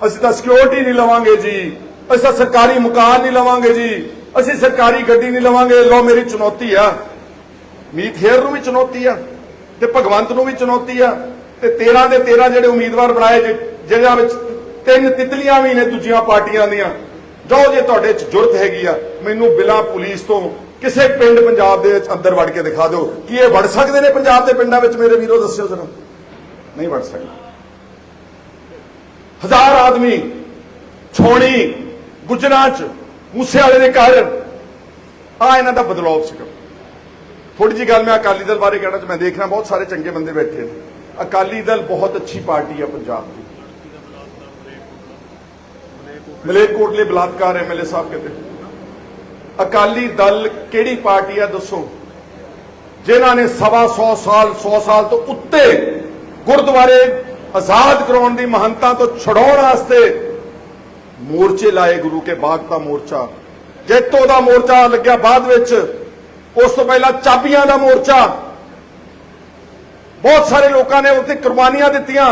Speaker 1: ਅਸੀਂ ਤਾਂ ਸਿਕਿਉਰਿਟੀ ਨਹੀਂ ਲਵਾਂਗੇ ਜੀ। ਅਸੀਂ ਤਾਂ ਸਰਕਾਰੀ ਮਕਾਨ ਨਹੀਂ ਲਵਾਂਗੇ ਜੀ। ਅਸੀਂ ਸਰਕਾਰੀ ਗੱਡੀ ਨਹੀਂ ਲਵਾਂਗੇ। ਲੋ ਮੇਰੀ ਚੁਣੌਤੀ ਆ। ਮੀਤ ਨੂੰ ਵੀ ਚੁਣੌਤੀ ਆ, ਤੇ ਭਗਵੰਤ ਨੂੰ ਵੀ ਚੁਣੌਤੀ ਆ, ਤੇ 13 ਦੇ 13 ਜਿਹੜੇ ਉਮੀਦਵਾਰ ਬਣਾਏ ਜਿ- ਜਿਹਨਾਂ ਵਿੱਚ ਤਿੰਨ ਤਿਤਲੀਆਂ ਵੀ ਨੇ ਦੂਜੀਆਂ ਪਾਰਟੀਆਂ ਦੀਆਂ। ਜੋ ਜੇ, ਤੁਹਾਡੇ ਚ ਜੁਰਤ ਹੈਗੀ ਆ। ਮੈਨੂੰ ਬਿਨਾਂ ਪੁਲਿਸ ਤੋਂ ਕਿਸੇ ਪਿੰਡ ਪੰਜਾਬ ਦੇ ਵਿੱਚ ਅੰਦਰ ਵੜ ਕੇ ਦਿਖਾ ਦਿਓ। ਕਿ ਇਹ ਵੜ ਸਕਦੇ ਨੇ ਪੰਜਾਬ ਦੇ ਪਿੰਡਾਂ ਵਿੱਚ? ਮੇਰੇ ਵੀਰੋ, ਦੱਸਿਓ ਜ਼ਰਾ। ਨਹੀਂ ਵੜ ਸਕਦੇ। ਹਜ਼ਾਰ ਆਦਮੀ ਛੋਣੀ ਗੁਜਰਾਂ ਚ ਮੂਸੇ ਵਾਲੇ ਦੇ ਘਰ। ਆ ਇਹਨਾਂ ਦਾ ਬਦਲਾਅ ਸੀਗਾ। ਥੋੜੀ ਜੀ ਗੱਲ ਮੈਂ ਅਕਾਲੀ ਦਲ ਬਾਰੇ ਕਹਿਣਾ ਚਾਹ ਮੈਂ ਦੇਖ ਰਿਹਾ ਬਹੁਤ ਸਾਰੇ ਚੰਗੇ ਬੰਦੇ ਬੈਠੇ ਨੇ। ਅਕਾਲੀ ਦਲ ਬਹੁਤ ਅੱਛੀ ਪਾਰਟੀ ਹੈ ਪੰਜਾਬ ਦੀ। ਮਲੇਰਕੋਟਲੇ ਬਲਾਤਕਾਰ ਐਮਐਲਏ ਸਾਹਿਬ ਕਹਿੰਦੇ ਅਕਾਲੀ ਦਲ ਕਿਹੜੀ ਪਾਰਟੀ ਹੈ ਦੱਸੋ? ਜਿਨ੍ਹਾਂ ਨੇ ਸਵਾ 100 ਸਾਲ 100 ਸਾਲ ਤੋਂ ਉੱਤੇ ਗੁਰਦੁਆਰੇ ਆਜ਼ਾਦ ਕਰਾਉਣ ਦੀ ਮਹੰਤਾ ਤੋਂ ਛਡਾਉਣ ਵਾਸਤੇ ਮੋਰਚੇ ਲਾਏ ਗੁਰੂ ਕੇ ਬਾਗ ਦਾ ਮੋਰਚਾ। ਜੈਤੋ ਦਾ ਮੋਰਚਾ ਲੱਗਿਆ ਬਾਅਦ ਵਿੱਚ। ਉਸ ਤੋਂ ਪਹਿਲਾਂ ਚਾਬੀਆਂ ਦਾ ਮੋਰਚਾ। ਬਹੁਤ ਸਾਰੇ ਲੋਕਾਂ ਨੇ ਉੱਥੇ ਕੁਰਬਾਨੀਆਂ ਦਿੱਤੀਆਂ।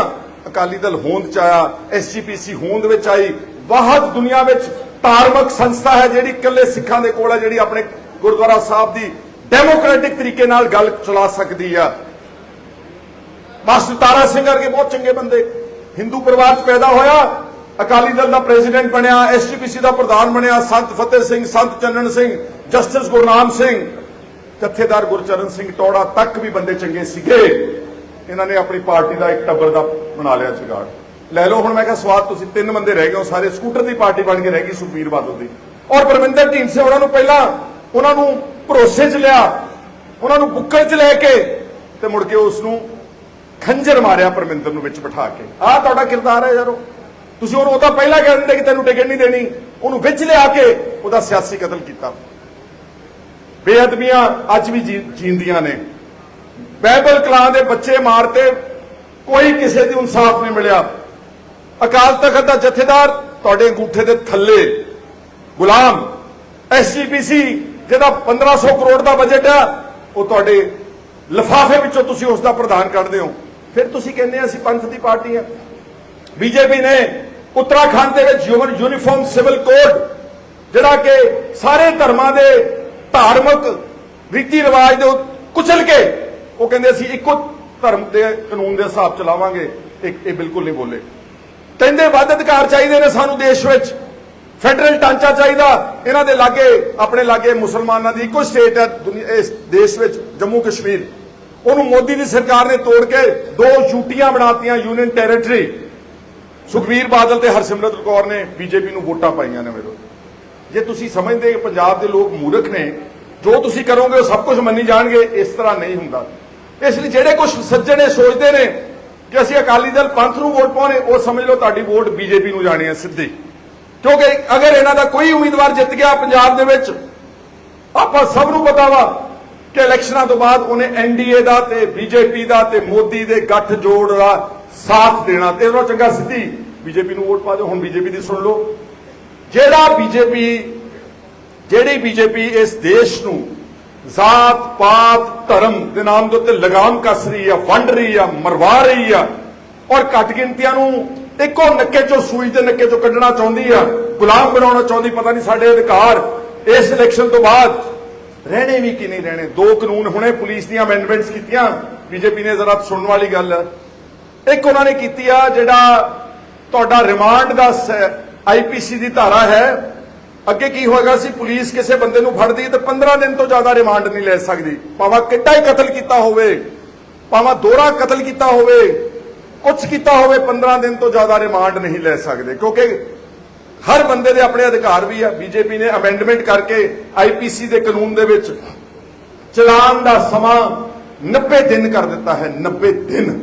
Speaker 1: ਅਕਾਲੀ ਦਲ ਹੋਂਦ ਚ ਆਇਆ ਐਸਜੀਪੀਸੀ ਹੋਂਦ ਵਿੱਚ ਆਈ। ਵਾਹਦ ਦੁਨੀਆ ਵਿੱਚ ਧਾਰਮਿਕ ਸੰਸਥਾ ਹੈ ਜਿਹੜੀ ਇਕੱਲੇ ਸਿੱਖਾਂ ਦੇ ਕੋਲ ਹੈ, ਜਿਹੜੀ ਆਪਣੇ ਗੁਰਦੁਆਰਾ ਸਾਹਿਬ ਦੀ ਡੈਮੋਕ੍ਰੈਟਿਕ ਤਰੀਕੇ ਨਾਲ ਗੱਲ ਚਲਾ ਸਕਦੀ ਆ। ਮਾਸਟਰ ਤਾਰਾ ਸਿੰਘ ਵਰਗੇ ਬਹੁਤ ਚੰਗੇ ਬੰਦੇ। ਹਿੰਦੂ ਪਰਿਵਾਰ 'ਚ ਪੈਦਾ ਹੋਇਆ। ਅਕਾਲੀ ਦਲ ਦਾ ਪ੍ਰੈਜ਼ੀਡੈਂਟ ਬਣਿਆ ਐਸਜੀਪੀਸੀ ਦਾ ਪ੍ਰਧਾਨ ਬਣਿਆ, ਸੰਤ ਫਤਿਹ ਸਿੰਘ, ਸੰਤ ਚੰਨਣ ਸਿੰਘ, ਜਸਟਿਸ ਗੁਰਨਾਮ ਸਿੰਘ। ਜਥੇਦਾਰ ਗੁਰਚਰਨ ਸਿੰਘ ਟੋੜਾ ਤੱਕ ਵੀ ਬੰਦੇ ਚੰਗੇ ਸੀਗੇ। ਇਹਨਾਂ ਨੇ ਆਪਣੀ ਪਾਰਟੀ ਦਾ ਇੱਕ ਟੱਬਰ ਦਾ ਬਣਾ ਲਿਆ ਜੁਗਾੜ। ਲੈ ਲਓ, ਹੁਣ ਮੈਂ ਕਿਹਾ ਸਵਾਦ ਤੁਸੀਂ ਤਿੰਨ ਬੰਦੇ ਰਹਿ ਗਏ ਹੋ, ਸਾਰੇ ਸਕੂਟਰ ਦੀ ਪਾਰਟੀ ਬਣ ਕੇ ਰਹਿ ਗਈ ਸੁਖਬੀਰ ਬਾਦਲ ਦੀ। ਔਰ ਪਰਮਿੰਦਰ ਢੀਂਡਸੇ ਉਹਨਾਂ ਨੂੰ ਪਹਿਲਾਂ ਉਹਨਾਂ ਨੂੰ ਭਰੋਸੇ 'ਚ ਲਿਆ, ਉਹਨਾਂ ਨੂੰ ਬੁੱਕਲ 'ਚ ਲੈ ਕੇ ਤੇ ਮੁੜ ਕੇ ਉਸ ਨੂੰ ਖੰਜਰ ਮਾਰਿਆ ਪਰਮਿੰਦਰ ਨੂੰ ਵਿੱਚ ਬਿਠਾ ਕੇ। ਆਹ ਤੁਹਾਡਾ ਕਿਰਦਾਰ ਹੈ ਯਾਰੋ। ਤੁਸੀਂ ਉਹਨੂੰ ਉਹਦਾ ਪਹਿਲਾਂ ਕਹਿ ਦਿੰਦੇ ਕਿ ਤੈਨੂੰ ਟਿਕਟ ਨਹੀਂ ਦੇਣੀ, ਉਹਨੂੰ ਵਿੱਚ ਲਿਆ ਕੇ ਉਹਦਾ ਸਿਆਸੀ ਕਤਲ ਕੀਤਾ। ਬੇਅਦਬੀਆਂ ਅੱਜ ਵੀ ਜੀ- ਜੀਂਦੀਆਂ ਨੇ। ਬਾਈਬਲ ਕਲਾਂ ਦੇ ਬੱਚੇ ਮਾਰਤੇ ਕੋਈ ਕਿਸੇ ਦੀ ਇਨਸਾਫ ਨਹੀਂ ਮਿਲਿਆ। ਅਕਾਲ ਤਖਤ ਦਾ ਜਥੇਦਾਰ ਤੁਹਾਡੇ ਅੰਗੂਠੇ ਦੇ ਥੱਲੇ। ਗੁਲਾਮ ਐਸਜੀਪੀਸੀ ਜਿਹਦਾ 1500 ਕਰੋੜ ਦਾ ਬਜਟ ਆ, ਉਹ ਤੁਹਾਡੇ ਲਿਫਾਫੇ ਵਿੱਚੋਂ ਤੁਸੀਂ ਉਸ ਦਾ ਪ੍ਰਧਾਨ ਕੱਢਦੇ ਹੋ। ਫਿਰ ਤੁਸੀਂ ਕਹਿੰਦੇ ਅਸੀਂ ਪੰਥ ਦੀ ਪਾਰਟੀ ਆ। ਬੀਜੇਪੀ ਨੇ ਉੱਤਰਾਖੰਡ ਦੇ ਵਿੱਚ ਯੂਨ- ਯੂਨੀਫਾਰਮ ਸਿਵਲ ਕੋਡ, ਜਿਹੜਾ ਕਿ ਸਾਰੇ ਧਰਮਾਂ ਦੇ ਧਾਰਮਿਕ ਰੀਤੀ ਰਿਵਾਜ ਦੇ ਕੁਚਲ ਕੇ ਉਹ ਕਹਿੰਦੇ ਅਸੀਂ ਇੱਕੋ ਧਰਮ ਦੇ ਕਾਨੂੰਨ ਦੇ ਹਿਸਾਬ ਚਲਾਵਾਂਗੇ। ਇਹ ਬਿਲਕੁਲ ਨਹੀਂ ਬੋਲੇ। ਕਹਿੰਦੇ ਵੱਧ ਅਧਿਕਾਰ ਚਾਹੀਦੇ ਨੇ ਸਾਨੂੰ ਦੇਸ਼ ਵਿੱਚ। ਫੈਡਰਲ ਢਾਂਚਾ ਚਾਹੀਦਾ। ਇਹਨਾਂ ਦੇ ਲਾਗੇ, ਆਪਣੇ ਲਾਗੇ ਮੁਸਲਮਾਨਾਂ ਦੀ ਇੱਕੋ ਸਟੇਟ ਹੈ ਦੁਨੀਆ- ਇਸ ਦੇਸ਼ ਵਿੱਚ, ਜੰਮੂ ਕਸ਼ਮੀਰ। ਉਹਨੂੰ ਮੋਦੀ ਦੀ ਸਰਕਾਰ ਨੇ ਤੋੜ ਕੇ ਦੋ ਯੂਟੀਆਂ ਬਣਾਤੀਆਂ ਯੂਨੀਅਨ ਟੈਰੀਟਰੀ ਸੁਖਵੀਰ ਬਾਦਲ ਤੇ ਹਰਸਿਮਰਤ ਕੌਰ ਨੇ ਬੀਜੇਪੀ ਨੂੰ ਵੋਟਾਂ ਪਾਈਆਂ ਨੇ ਮੇਰੇ। ਜੇ ਤੁਸੀਂ ਸਮਝਦੇ ਕਿ ਪੰਜਾਬ ਦੇ ਲੋਕ ਮੂਰਖ ਨੇ, ਜੋ ਤੁਸੀਂ ਕਰੋਗੇ ਉਹ ਸਭ ਕੁਝ ਮੰਨੀ ਜਾਣਗੇ, ਇਸ ਤਰ੍ਹਾਂ ਨਹੀਂ ਹੁੰਦਾ। ਇਸ ਲਈ ਜਿਹੜੇ ਕੁਝ ਸੱਜਣੇ ਸੋਚਦੇ ਨੇ ਕਿ ਅਸੀਂ ਅਕਾਲੀ ਦਲ ਪੰਥ ਨੂੰ ਵੋਟ ਪਾਉਣੇ, ਉਹ ਸਮਝ ਲਓ ਤੁਹਾਡੀ ਵੋਟ ਬੀਜੇਪੀ ਨੂੰ ਜਾਣੀ ਹੈ ਸਿੱਧੀ। ਕਿਉਂਕਿ ਅਗਰ ਇਹਨਾਂ ਦਾ ਕੋਈ ਉਮੀਦਵਾਰ ਜਿੱਤ ਗਿਆ ਪੰਜਾਬ ਦੇ ਵਿੱਚ, ਆਪਾਂ ਸਭ ਨੂੰ ਪਤਾ ਵਾ ਕਿ ਇਲੈਕਸ਼ਨਾਂ ਤੋਂ ਬਾਅਦ ਉਹਨੇ ਐਨਡੀਏ ਦਾ ਤੇ ਬੀਜੇਪੀ ਦਾ ਤੇ ਮੋਦੀ ਦੇ ਗੱਠ ਜੋੜ ਦਾ ਸਾਥ ਦੇਣਾ। ਤੇ ਉਹਨੂੰ ਚੰਗਾ ਸਿੱਧੀ ਬੀਜੇਪੀ ਨੂੰ ਵੋਟ ਪਾ ਦਿਓ, ਹੁਣ ਬੀਜੇਪੀ ਦੀ ਸੁਣ ਲਓ। ਜਿਹੜਾ ਬੀਜੇਪੀ, ਜਿਹੜੀ ਬੀਜੇਪੀ ਇਸ ਦੇਸ਼ ਨੂੰ ਜ਼ਾਤ, ਪਾਤ, ਧਰਮ ਦੇ ਨਾਮ ਦੇ ਉੱਤੇ ਲਗਾਮ ਕੱਸ ਰਹੀ ਆ, ਵੰਡ ਰਹੀ ਆ, ਮਰਵਾ ਰਹੀ ਆ, ਔਰ ਘੱਟ ਗਿਣਤੀਆਂ ਨੂੰ ਇੱਕੋ ਨੱਕੇ ਚੋਂ ਸੂਈ ਦੇ ਨੱਕੇ ਚੋਂ ਕੱਢਣਾ ਚਾਹੁੰਦੀ ਆ, ਗੁਲਾਮ ਬਣਾਉਣਾ ਚਾਹੁੰਦੀ, ਪਤਾ ਨਹੀਂ ਸਾਡੇ ਅਧਿਕਾਰ, ਇਸ ਇਲੈਕਸ਼ਨ ਤੋਂ ਬਾਅਦ, ਰਹਿਣੇ ਵੀ ਕਿ ਨਹੀਂ ਰਹਿਣੇ? ਦੋ ਕਾਨੂੰਨ ਹੁਣੇ ਪੁਲਿਸ ਦੀਆਂ ਅਮੈਂਡਮੈਂਟਸ ਕੀਤੀਆਂ, ਬੀਜੇਪੀ ਨੇ ਜ਼ਰਾ ਸੁਣਨ ਵਾਲੀ ਗੱਲ। ਹੈ ਇੱਕ ਉਹਨਾਂ ਨੇ ਕੀਤੀ ਆ, ਜਿਹੜਾ ਤੁਹਾਡਾ ਰਿਮਾਂਡ ਦਾ ਆਈਪੀਸੀ ਦੀ ਧਾਰਾ ਹੈ। ਅੱਗੇ ਕੀ ਹੋਏਗਾ ਸੀ? ਪੁਲਿਸ ਕਿਸੇ ਬੰਦੇ ਨੂੰ ਫੜਦੀ ਹੈ ਤੇ 15 ਦਿਨ ਤੋਂ ਜ਼ਿਆਦਾ ਰਿਮਾਂਡ ਨਹੀਂ ਲੈ ਸਕਦੀ। ਭਾਵੇਂ ਕਿੱਡਾ ਹੀ ਕਤਲ ਕੀਤਾ ਹੋਵੇ, ਭਾਵੇਂ ਦੋਹਰਾ ਕਤਲ ਕੀਤਾ ਹੋਵੇ ਕੁਝ ਕੀਤਾ ਹੋਵੇ 15 ਦਿਨ ਤੋਂ ਜ਼ਿਆਦਾ ਰਿਮਾਂਡ ਨਹੀਂ ਲੈ ਸਕਦੇ। ਕਿਉਂਕਿ ਹਰ ਬੰਦੇ ਦੇ ਆਪਣੇ ਅਧਿਕਾਰ ਵੀ ਆ। ਬੀਜੇਪੀ ਨੇ ਅਮੈਂਡਮੈਂਟ ਕਰਕੇ ਆਈਪੀਸੀ ਦੇ ਕਾਨੂੰਨ ਦੇ ਵਿੱਚ ਚਲਾਨ ਦਾ ਸਮਾਂ 90 ਦਿਨ ਕਰ ਦਿੱਤਾ ਹੈ। 90 ਦਿਨ।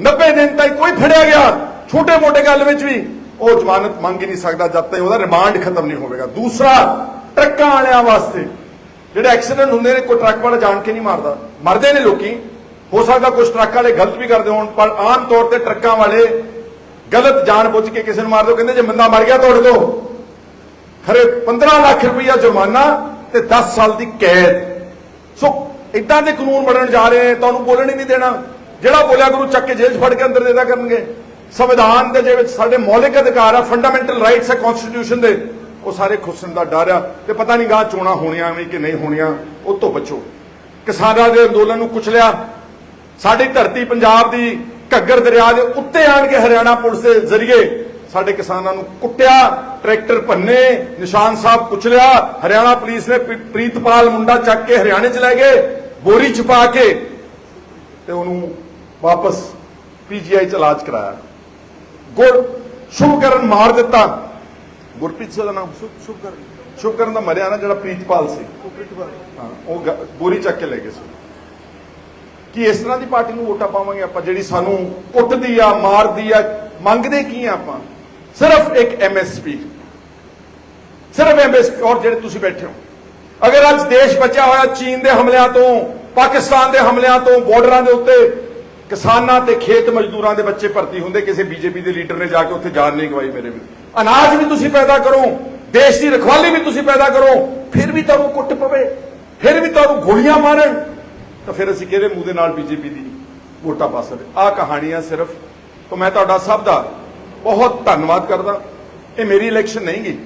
Speaker 1: 90 ਦਿਨ ਤੱਕ ਕੋਈ ਫੜਿਆ ਗਿਆ। ਛੋਟੇ ਮੋਟੇ ਗੱਲ ਵਿੱਚ ਵੀ ਉਹ ਜ਼ਮਾਨਤ ਮੰਗ ਹੀ ਨਹੀਂ ਸਕਦਾ ਜਦ ਤੱਕ ਉਹਦਾ ਰਿਮਾਂਡ ਖਤਮ ਨਹੀਂ ਹੋਵੇਗਾ। ਦੂਸਰਾ, ਟਰੱਕਾਂ ਵਾਲਿਆਂ ਵਾਸਤੇ। ਜਿਹੜੇ ਐਕਸੀਡੈਂਟ ਹੁੰਦੇ ਨੇ, ਕੋਈ ਟਰੱਕ ਵਾਲਾ ਜਾਣ ਕੇ ਨਹੀਂ ਮਾਰਦਾ। ਮਰਦੇ ਨੇ ਲੋਕੀ। ਹੋ ਸਕਦਾ ਕੁਝ ਟਰੱਕ ਵਾਲੇ ਗਲਤ ਵੀ ਕਰਦੇ ਹੋਣ, ਪਰ ਆਮ ਤੌਰ ਤੇ ਟਰੱਕਾਂ ਵਾਲੇ ਗਲਤ ਜਾਣ ਬੁੱਝ ਕੇ ਕਿਸੇ ਨੂੰ ਮਾਰ ਦੋ ਕਹਿੰਦੇ ਜੇ ਬੰਦਾ ਮਰ ਗਿਆ ਤੋੜ ਦੋ। ਖਰੇ 15 ਲੱਖ ਰੁਪਈਆ ਜੁਰਮਾਨਾ ਤੇ 10 ਸਾਲ ਦੀ ਕੈਦ। ਸੋ ਇਦਾਂ ਦੇ ਕਾਨੂੰਨ ਬਣਨ ਜਾ ਰਹੇ ਨੇ ਤੁਹਾਨੂੰ ਬੋਲਣ ਹੀ ਨਹੀਂ ਦੇਣਾ। ਜਿਹੜਾ ਬੋਲਿਆ ਗੁਰੂ ਚੱਕ ਕੇ ਜੇਲ੍ਹ 'ਚ ਫੜ ਕੇ ਅੰਦਰ ਦੇਦਾ ਕਰਨਗੇ। ਸੰਵਿਧਾਨ ਦੇ ਜਿਹੜੇ ਸਾਡੇ ਮੌਲਿਕ ਅਧਿਕਾਰ ਆ ਫੰਡਾਮੈਂਟਲ ਰਾਈਟਸ ਆ ਕਨਸਟੀਟਿਊਸ਼ਨ ਦੇ, ਉਹ ਸਾਰੇ ਖੁੱਸਣ ਦਾ ਡਰ ਆ। ਤੇ ਪਤਾ ਨਹੀਂ ਗਾਂ ਚੋਣਾਂ ਹੋਣੀਆਂ ਵੀ ਕਿ ਨਹੀਂ ਹੋਣੀਆਂ, ਉਹ ਤੋਂ ਬਚੋ। ਕਿਸਾਨਾਂ ਦੇ ਅੰਦੋਲਨ ਨੂੰ ਕੁਚਲਿਆ ਸਾਡੀ ਧਰਤੀ ਪੰਜਾਬ ਦੀ ਘੱਗਰ ਦਰਿਆ ਦੇ ਉੱਤੇ ਆਣ ਕੇ ਹਰਿਆਣਾ ਪੁਲਿਸ ਦੇ ਜ਼ਰੀਏ ਸਾਡੇ ਕਿਸਾਨਾਂ ਨੂੰ ਕੁੱਟਿਆ, ਟਰੈਕਟਰ ਭੰਨੇ, ਨਿਸ਼ਾਨ ਸਾਹਿਬ ਕੁਚਲਿਆ ਹਰਿਆਣਾ ਪੁਲਿਸ ਨੇ ਪ੍ਰੀਤਪਾਲ ਮੁੰਡਾ ਚੱਕ ਕੇ ਹਰਿਆਣੇ ਚ ਲੈ ਗਏ, ਬੋਰੀ ਛਪਾ ਕੇ ਤੇ ਉਹਨੂੰ ਵਾਪਸ ਪੀਜੀਆਈ ਚ ਇਲਾਜ ਕਰਾਇਆ। ਗੁਰ ਸ਼ੁਭਕਰਨ ਮਾਰ ਦਿੱਤਾ। ਗੁਰਪ੍ਰੀਤ ਸਿੰਘ ਦਾ ਨਾਮ ਸ਼ੁਭ ਸ਼ੁਭਕਰਨ। ਸ਼ੁਭਕਰਨ ਦਾ ਮਰਿਆ ਨਾ ਜਿਹੜਾ ਪ੍ਰੀਤਪਾਲ ਸੀ। ਹਾਂ ਉਹ ਬੋਰੀ ਚੱਕ ਕੇ ਲੈ ਗਏ ਸੀ। ਕਿ ਇਸ ਤਰ੍ਹਾਂ ਦੀ ਪਾਰਟੀ ਨੂੰ ਵੋਟਾਂ ਪਾਵਾਂਗੇ ਆਪਾਂ ਜਿਹੜੀ ਸਾਨੂੰ ਕੁੱਟਦੀ ਆ ਮਾਰਦੀ ਆ ਮੰਗਦੇ ਕੀ ਆ ਆਪਾਂ? ਸਿਰਫ ਇੱਕ ਐਮਐਸਪੀ ਸਿਰਫ ਐਮਐਸਪੀ ਔਰ ਜਿਹੜੇ ਤੁਸੀਂ ਬੈਠੇ ਹੋ। ਅਗਰ ਅੱਜ ਦੇਸ਼ ਬਚਿਆ ਹੋਇਆ ਚੀਨ ਦੇ ਹਮਲਿਆਂ ਤੋਂ ਪਾਕਿਸਤਾਨ ਦੇ ਹਮਲਿਆਂ ਤੋਂ ਬਾਰਡਰਾਂ ਦੇ ਉੱਤੇ ਕਿਸਾਨਾਂ ਤੇ ਖੇਤ ਮਜ਼ਦੂਰਾਂ ਦੇ ਬੱਚੇ ਭਰਤੀ ਹੁੰਦੇ, ਕਿਸੇ ਬੀਜੇਪੀ ਦੇ ਲੀਡਰ ਨੇ ਜਾ ਕੇ ਉੱਥੇ ਜਾਨ ਨਹੀਂ ਗਵਾਈ ਮੇਰੇ ਵੀ। ਅਨਾਜ ਵੀ ਤੁਸੀਂ ਪੈਦਾ ਕਰੋ, ਦੇਸ਼ ਦੀ ਰਖਵਾਲੀ ਵੀ ਤੁਸੀਂ ਪੈਦਾ ਕਰੋ, ਫਿਰ ਵੀ ਤੁਹਾਨੂੰ ਕੁੱਟ ਪਵੇ, ਫਿਰ ਵੀ ਤੁਹਾਨੂੰ ਗੋਲੀਆਂ ਮਾਰਨ ਤਾਂ ਫਿਰ ਅਸੀਂ ਕਿਹਦੇ ਮੂੰਹ ਦੇ ਨਾਲ ਬੀਜੇਪੀ ਦੀ ਵੋਟਾਂ ਪਾ ਸਕਦੇ? ਆਹ ਕਹਾਣੀਆਂ ਸਿਰਫ ਤਾਂ ਮੈਂ ਤੁਹਾਡਾ ਸਭ ਦਾ ਬਹੁਤ ਧੰਨਵਾਦ ਕਰਦਾ। ਇਹ ਮੇਰੀ ਇਲੈਕਸ਼ਨ ਨਹੀਂ ਗੀ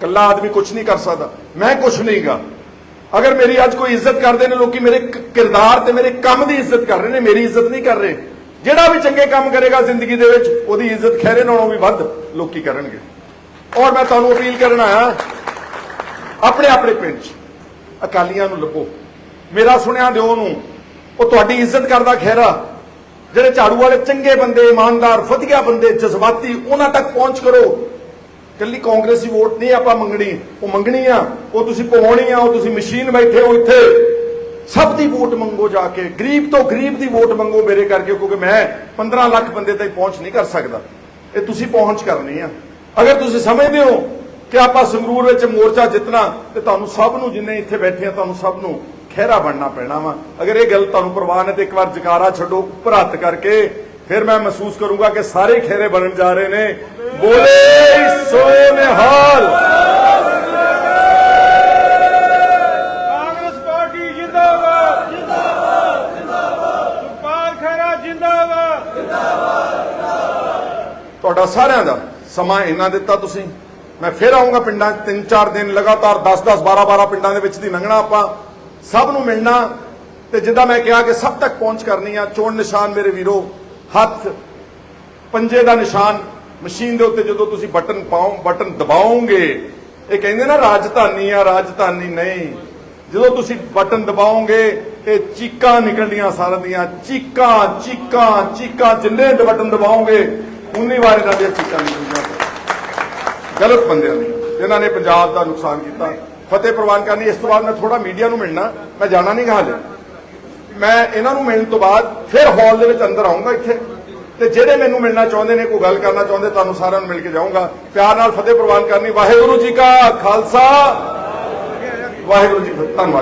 Speaker 1: ਕੱਲਾ ਆਦਮੀ ਕੁਝ ਨਹੀਂ ਕਰ ਸਕਦਾ। ਮੈਂ ਕੁਝ ਨਹੀਂਗਾ। ਅਗਰ ਮੇਰੀ ਅੱਜ ਕੋਈ ਇੱਜ਼ਤ ਕਰਦੇ ਨੇ, ਲੋਕੀ ਮੇਰੇ ਕਿਰਦਾਰ ਤੇ ਮੇਰੇ ਕੰਮ ਦੀ ਇੱਜ਼ਤ ਕਰ ਰਹੇ ਨੇ, ਮੇਰੀ ਇੱਜ਼ਤ ਨਹੀਂ ਕਰ ਰਹੇ। ਜਿਹੜਾ ਵੀ ਚੰਗੇ ਕੰਮ ਕਰੇਗਾ ਜ਼ਿੰਦਗੀ ਦੇ ਵਿੱਚ, ਉਹਦੀ ਇੱਜ਼ਤ ਖੈਰੇ ਨਾਲੋਂ ਵੀ ਵੱਧ ਲੋਕੀ ਕਰਨਗੇ। ਔਰ ਮੈਂ ਤੁਹਾਨੂੰ ਅਪੀਲ ਕਰਨ ਆਇਆ, ਆਪਣੇ ਆਪਣੇ ਪਿੰਡ 'ਚ ਅਕਾਲੀਆਂ ਨੂੰ ਲੱਭੋ। ਮੇਰਾ ਸੁਣਿਆ ਦਿਓ ਨੂੰ, ਉਹ ਤੁਹਾਡੀ ਇੱਜ਼ਤ ਕਰਦਾ ਖੈਰਾ ਜਿਹੜੇ ਝਾੜੂ ਵਾਲੇ ਚੰਗੇ ਬੰਦੇ, ਇਮਾਨਦਾਰ, ਵਧੀਆ ਬੰਦੇ, ਜਜ਼ਬਾਤੀ, ਉਹਨਾਂ ਤੱਕ ਪਹੁੰਚ ਕਰੋ। ਕੱਲੀ ਕਾਂਗਰਸੀ ਵੋਟ ਨਹੀਂ ਆਪਾਂ ਮੰਗਣੀ। ਉਹ ਮੰਗਣੀ ਆ, ਉਹ ਤੁਸੀਂ ਪਵਾਉਣੀ ਆ, ਉਹ ਤੁਸੀਂ ਮਸ਼ੀਨ ਬੈਠੇ ਹੋ ਇੱਥੇ। ਸਭ ਦੀ ਵੋਟ ਮੰਗੋ ਜਾ ਕੇ। ਗਰੀਬ ਤੋਂ ਗਰੀਬ ਦੀ ਵੋਟ ਮੰਗੋ ਮੇਰੇ ਕਰਕੇ, ਕਿਉਂਕਿ ਮੈਂ 15 ਲੱਖ ਬੰਦੇ ਤੱਕ ਪਹੁੰਚ ਨਹੀਂ ਕਰ ਸਕਦਾ। ਇਹ ਤੁਸੀਂ ਪਹੁੰਚ ਕਰਨੀ ਆ। ਅਗਰ ਤੁਸੀਂ ਸਮਝਦੇ ਹੋ ਕਿ ਆਪਾਂ ਸੰਗਰੂਰ ਵਿੱਚ ਮੋਰਚਾ ਜਿੱਤਣਾ, ਤੇ ਤੁਹਾਨੂੰ ਸਭ ਨੂੰ ਜਿੰਨੇ ਇੱਥੇ ਬੈਠੇ ਆ, ਤੁਹਾਨੂੰ ਸਭ ਨੂੰ ਖਹਿਰਾ ਬਣਨਾ ਪੈਣਾ ਵਾ। ਅਗਰ ਇਹ ਗੱਲ ਤੁਹਾਨੂੰ ਪ੍ਰਵਾਨ ਹੈ ਤੇ ਇੱਕ ਵਾਰ ਜਕਾਰਾ ਛੱਡੋ, ਉੱਪਰ ਹੱਥ ਕਰਕੇ ਫਿਰ ਮੈਂ ਮਹਿਸੂਸ ਕਰੂੰਗਾ ਕਿ ਸਾਰੇ ਖਹਿਰੇ ਬਣਨ ਜਾ ਰਹੇ ਨੇ ਬੋਲੇ ਸੋਏ ਨਿਹਾਲ
Speaker 2: ਕਾਂਗਰਸ ਪਾਰਟੀ ਜਿੰਦਾਬਾਦ ਜਿੰਦਾਬਾਦ ਜਿੰਦਾਬਾਦ ਸੁਖਪਾਲ ਖਹਿਰਾ ਜਿੰਦਾਬਾਦ
Speaker 1: ਤੁਹਾਡਾ ਸਾਰਿਆਂ ਦਾ ਸਮਾਂ ਇੰਨਾ ਦਿੱਤਾ ਤੁਸੀਂ ਮੈਂ ਫਿਰ ਆਉਂਗਾ ਪਿੰਡਾਂ 'ਚ ਤਿੰਨ ਚਾਰ ਦਿਨ ਲਗਾਤਾਰ 10 10 12 12 ਪਿੰਡਾਂ ਦੇ ਵਿੱਚ ਦੀ ਲੰਘਣਾ ਆਪਾਂ ਸਭ ਨੂੰ ਮਿਲਣਾ ਤੇ ਜਿੱਦਾਂ ਮੈਂ ਕਿਹਾ ਕਿ ਸਭ ਤੱਕ ਪਹੁੰਚ ਕਰਨੀ ਆ ਚੋਣ ਨਿਸ਼ਾਨ ਮੇਰੇ ਵੀਰੋ ਹੱਥ ਪੰਜੇ ਦਾ ਨਿਸ਼ਾਨ ਮਸ਼ੀਨ ਦੇ ਉੱਤੇ ਜਦੋਂ ਤੁਸੀਂ ਬਟਨ ਪਾਓ, ਬਟਨ ਦਬਾਓਗੇ, ਇਹ ਕਹਿੰਦੇ ਨਾ ਰਾਜਧਾਨੀ ਆ, ਰਾਜਧਾਨੀ ਨਹੀਂ। ਜਦੋਂ ਤੁਸੀਂ ਬਟਨ ਦਬਾਓਗੇ, ਇਹ ਚੀਕਾਂ ਨਿਕਲਦੀਆਂ ਸਾਰਿਆਂ ਦੀਆਂ, ਚੀਕਾਂ ਚੀਕਾਂ ਚੀਕਾਂ, ਜਿੰਨੇ ਬਟਨ ਦਬਾਓਗੇ, ਉਨੀ ਵਾਰ ਇਹਨਾਂ ਦੀਆਂ ਚੀਕਾਂ ਨਿਕਲਦੀਆਂ। ਗਲਤ ਬੰਦਿਆਂ ਦੀ ਇਹਨਾਂ ਨੇ ਪੰਜਾਬ ਦਾ ਨੁਕਸਾਨ ਕੀਤਾ। ਫਤਿਹ ਪ੍ਰਵਾਨ ਕਰਨੀ, ਇਸ ਤੋਂ ਬਾਅਦ ਮੈਂ ਥੋੜਾ ਮੀਡੀਆ ਨੂੰ ਮਿਲਣਾ, ਮੈਂ ਜਾਣਾ ਨਹੀਂ ਹਾਲੇ ਮੈਂ ਇਹਨਾਂ ਨੂੰ ਮਿਲਣ ਤੋਂ ਬਾਅਦ ਫਿਰ ਹਾਲ ਦੇ ਵਿੱਚ ਅੰਦਰ ਆਉਂਗਾ ਇੱਥੇ। ਤੇ ਜਿਹੜੇ ਮੈਨੂੰ ਮਿਲਣਾ ਚਾਹੁੰਦੇ ਨੇ, ਕੋਈ ਗੱਲ ਕਰਨਾ ਚਾਹੁੰਦੇ, ਤੁਹਾਨੂੰ ਸਾਰਿਆਂ ਨੂੰ ਮਿਲ ਕੇ ਜਾਊਂਗਾ। ਪਿਆਰ ਨਾਲ ਫਤਿਹ ਪ੍ਰਵਾਨ ਕਰਨੀ। ਵਾਹਿਗੁਰੂ ਜੀ ਕਾ ਖਾਲਸਾ। ਵਾਹਿਗੁਰੂ ਜੀ ਧੰਨਵਾਦ।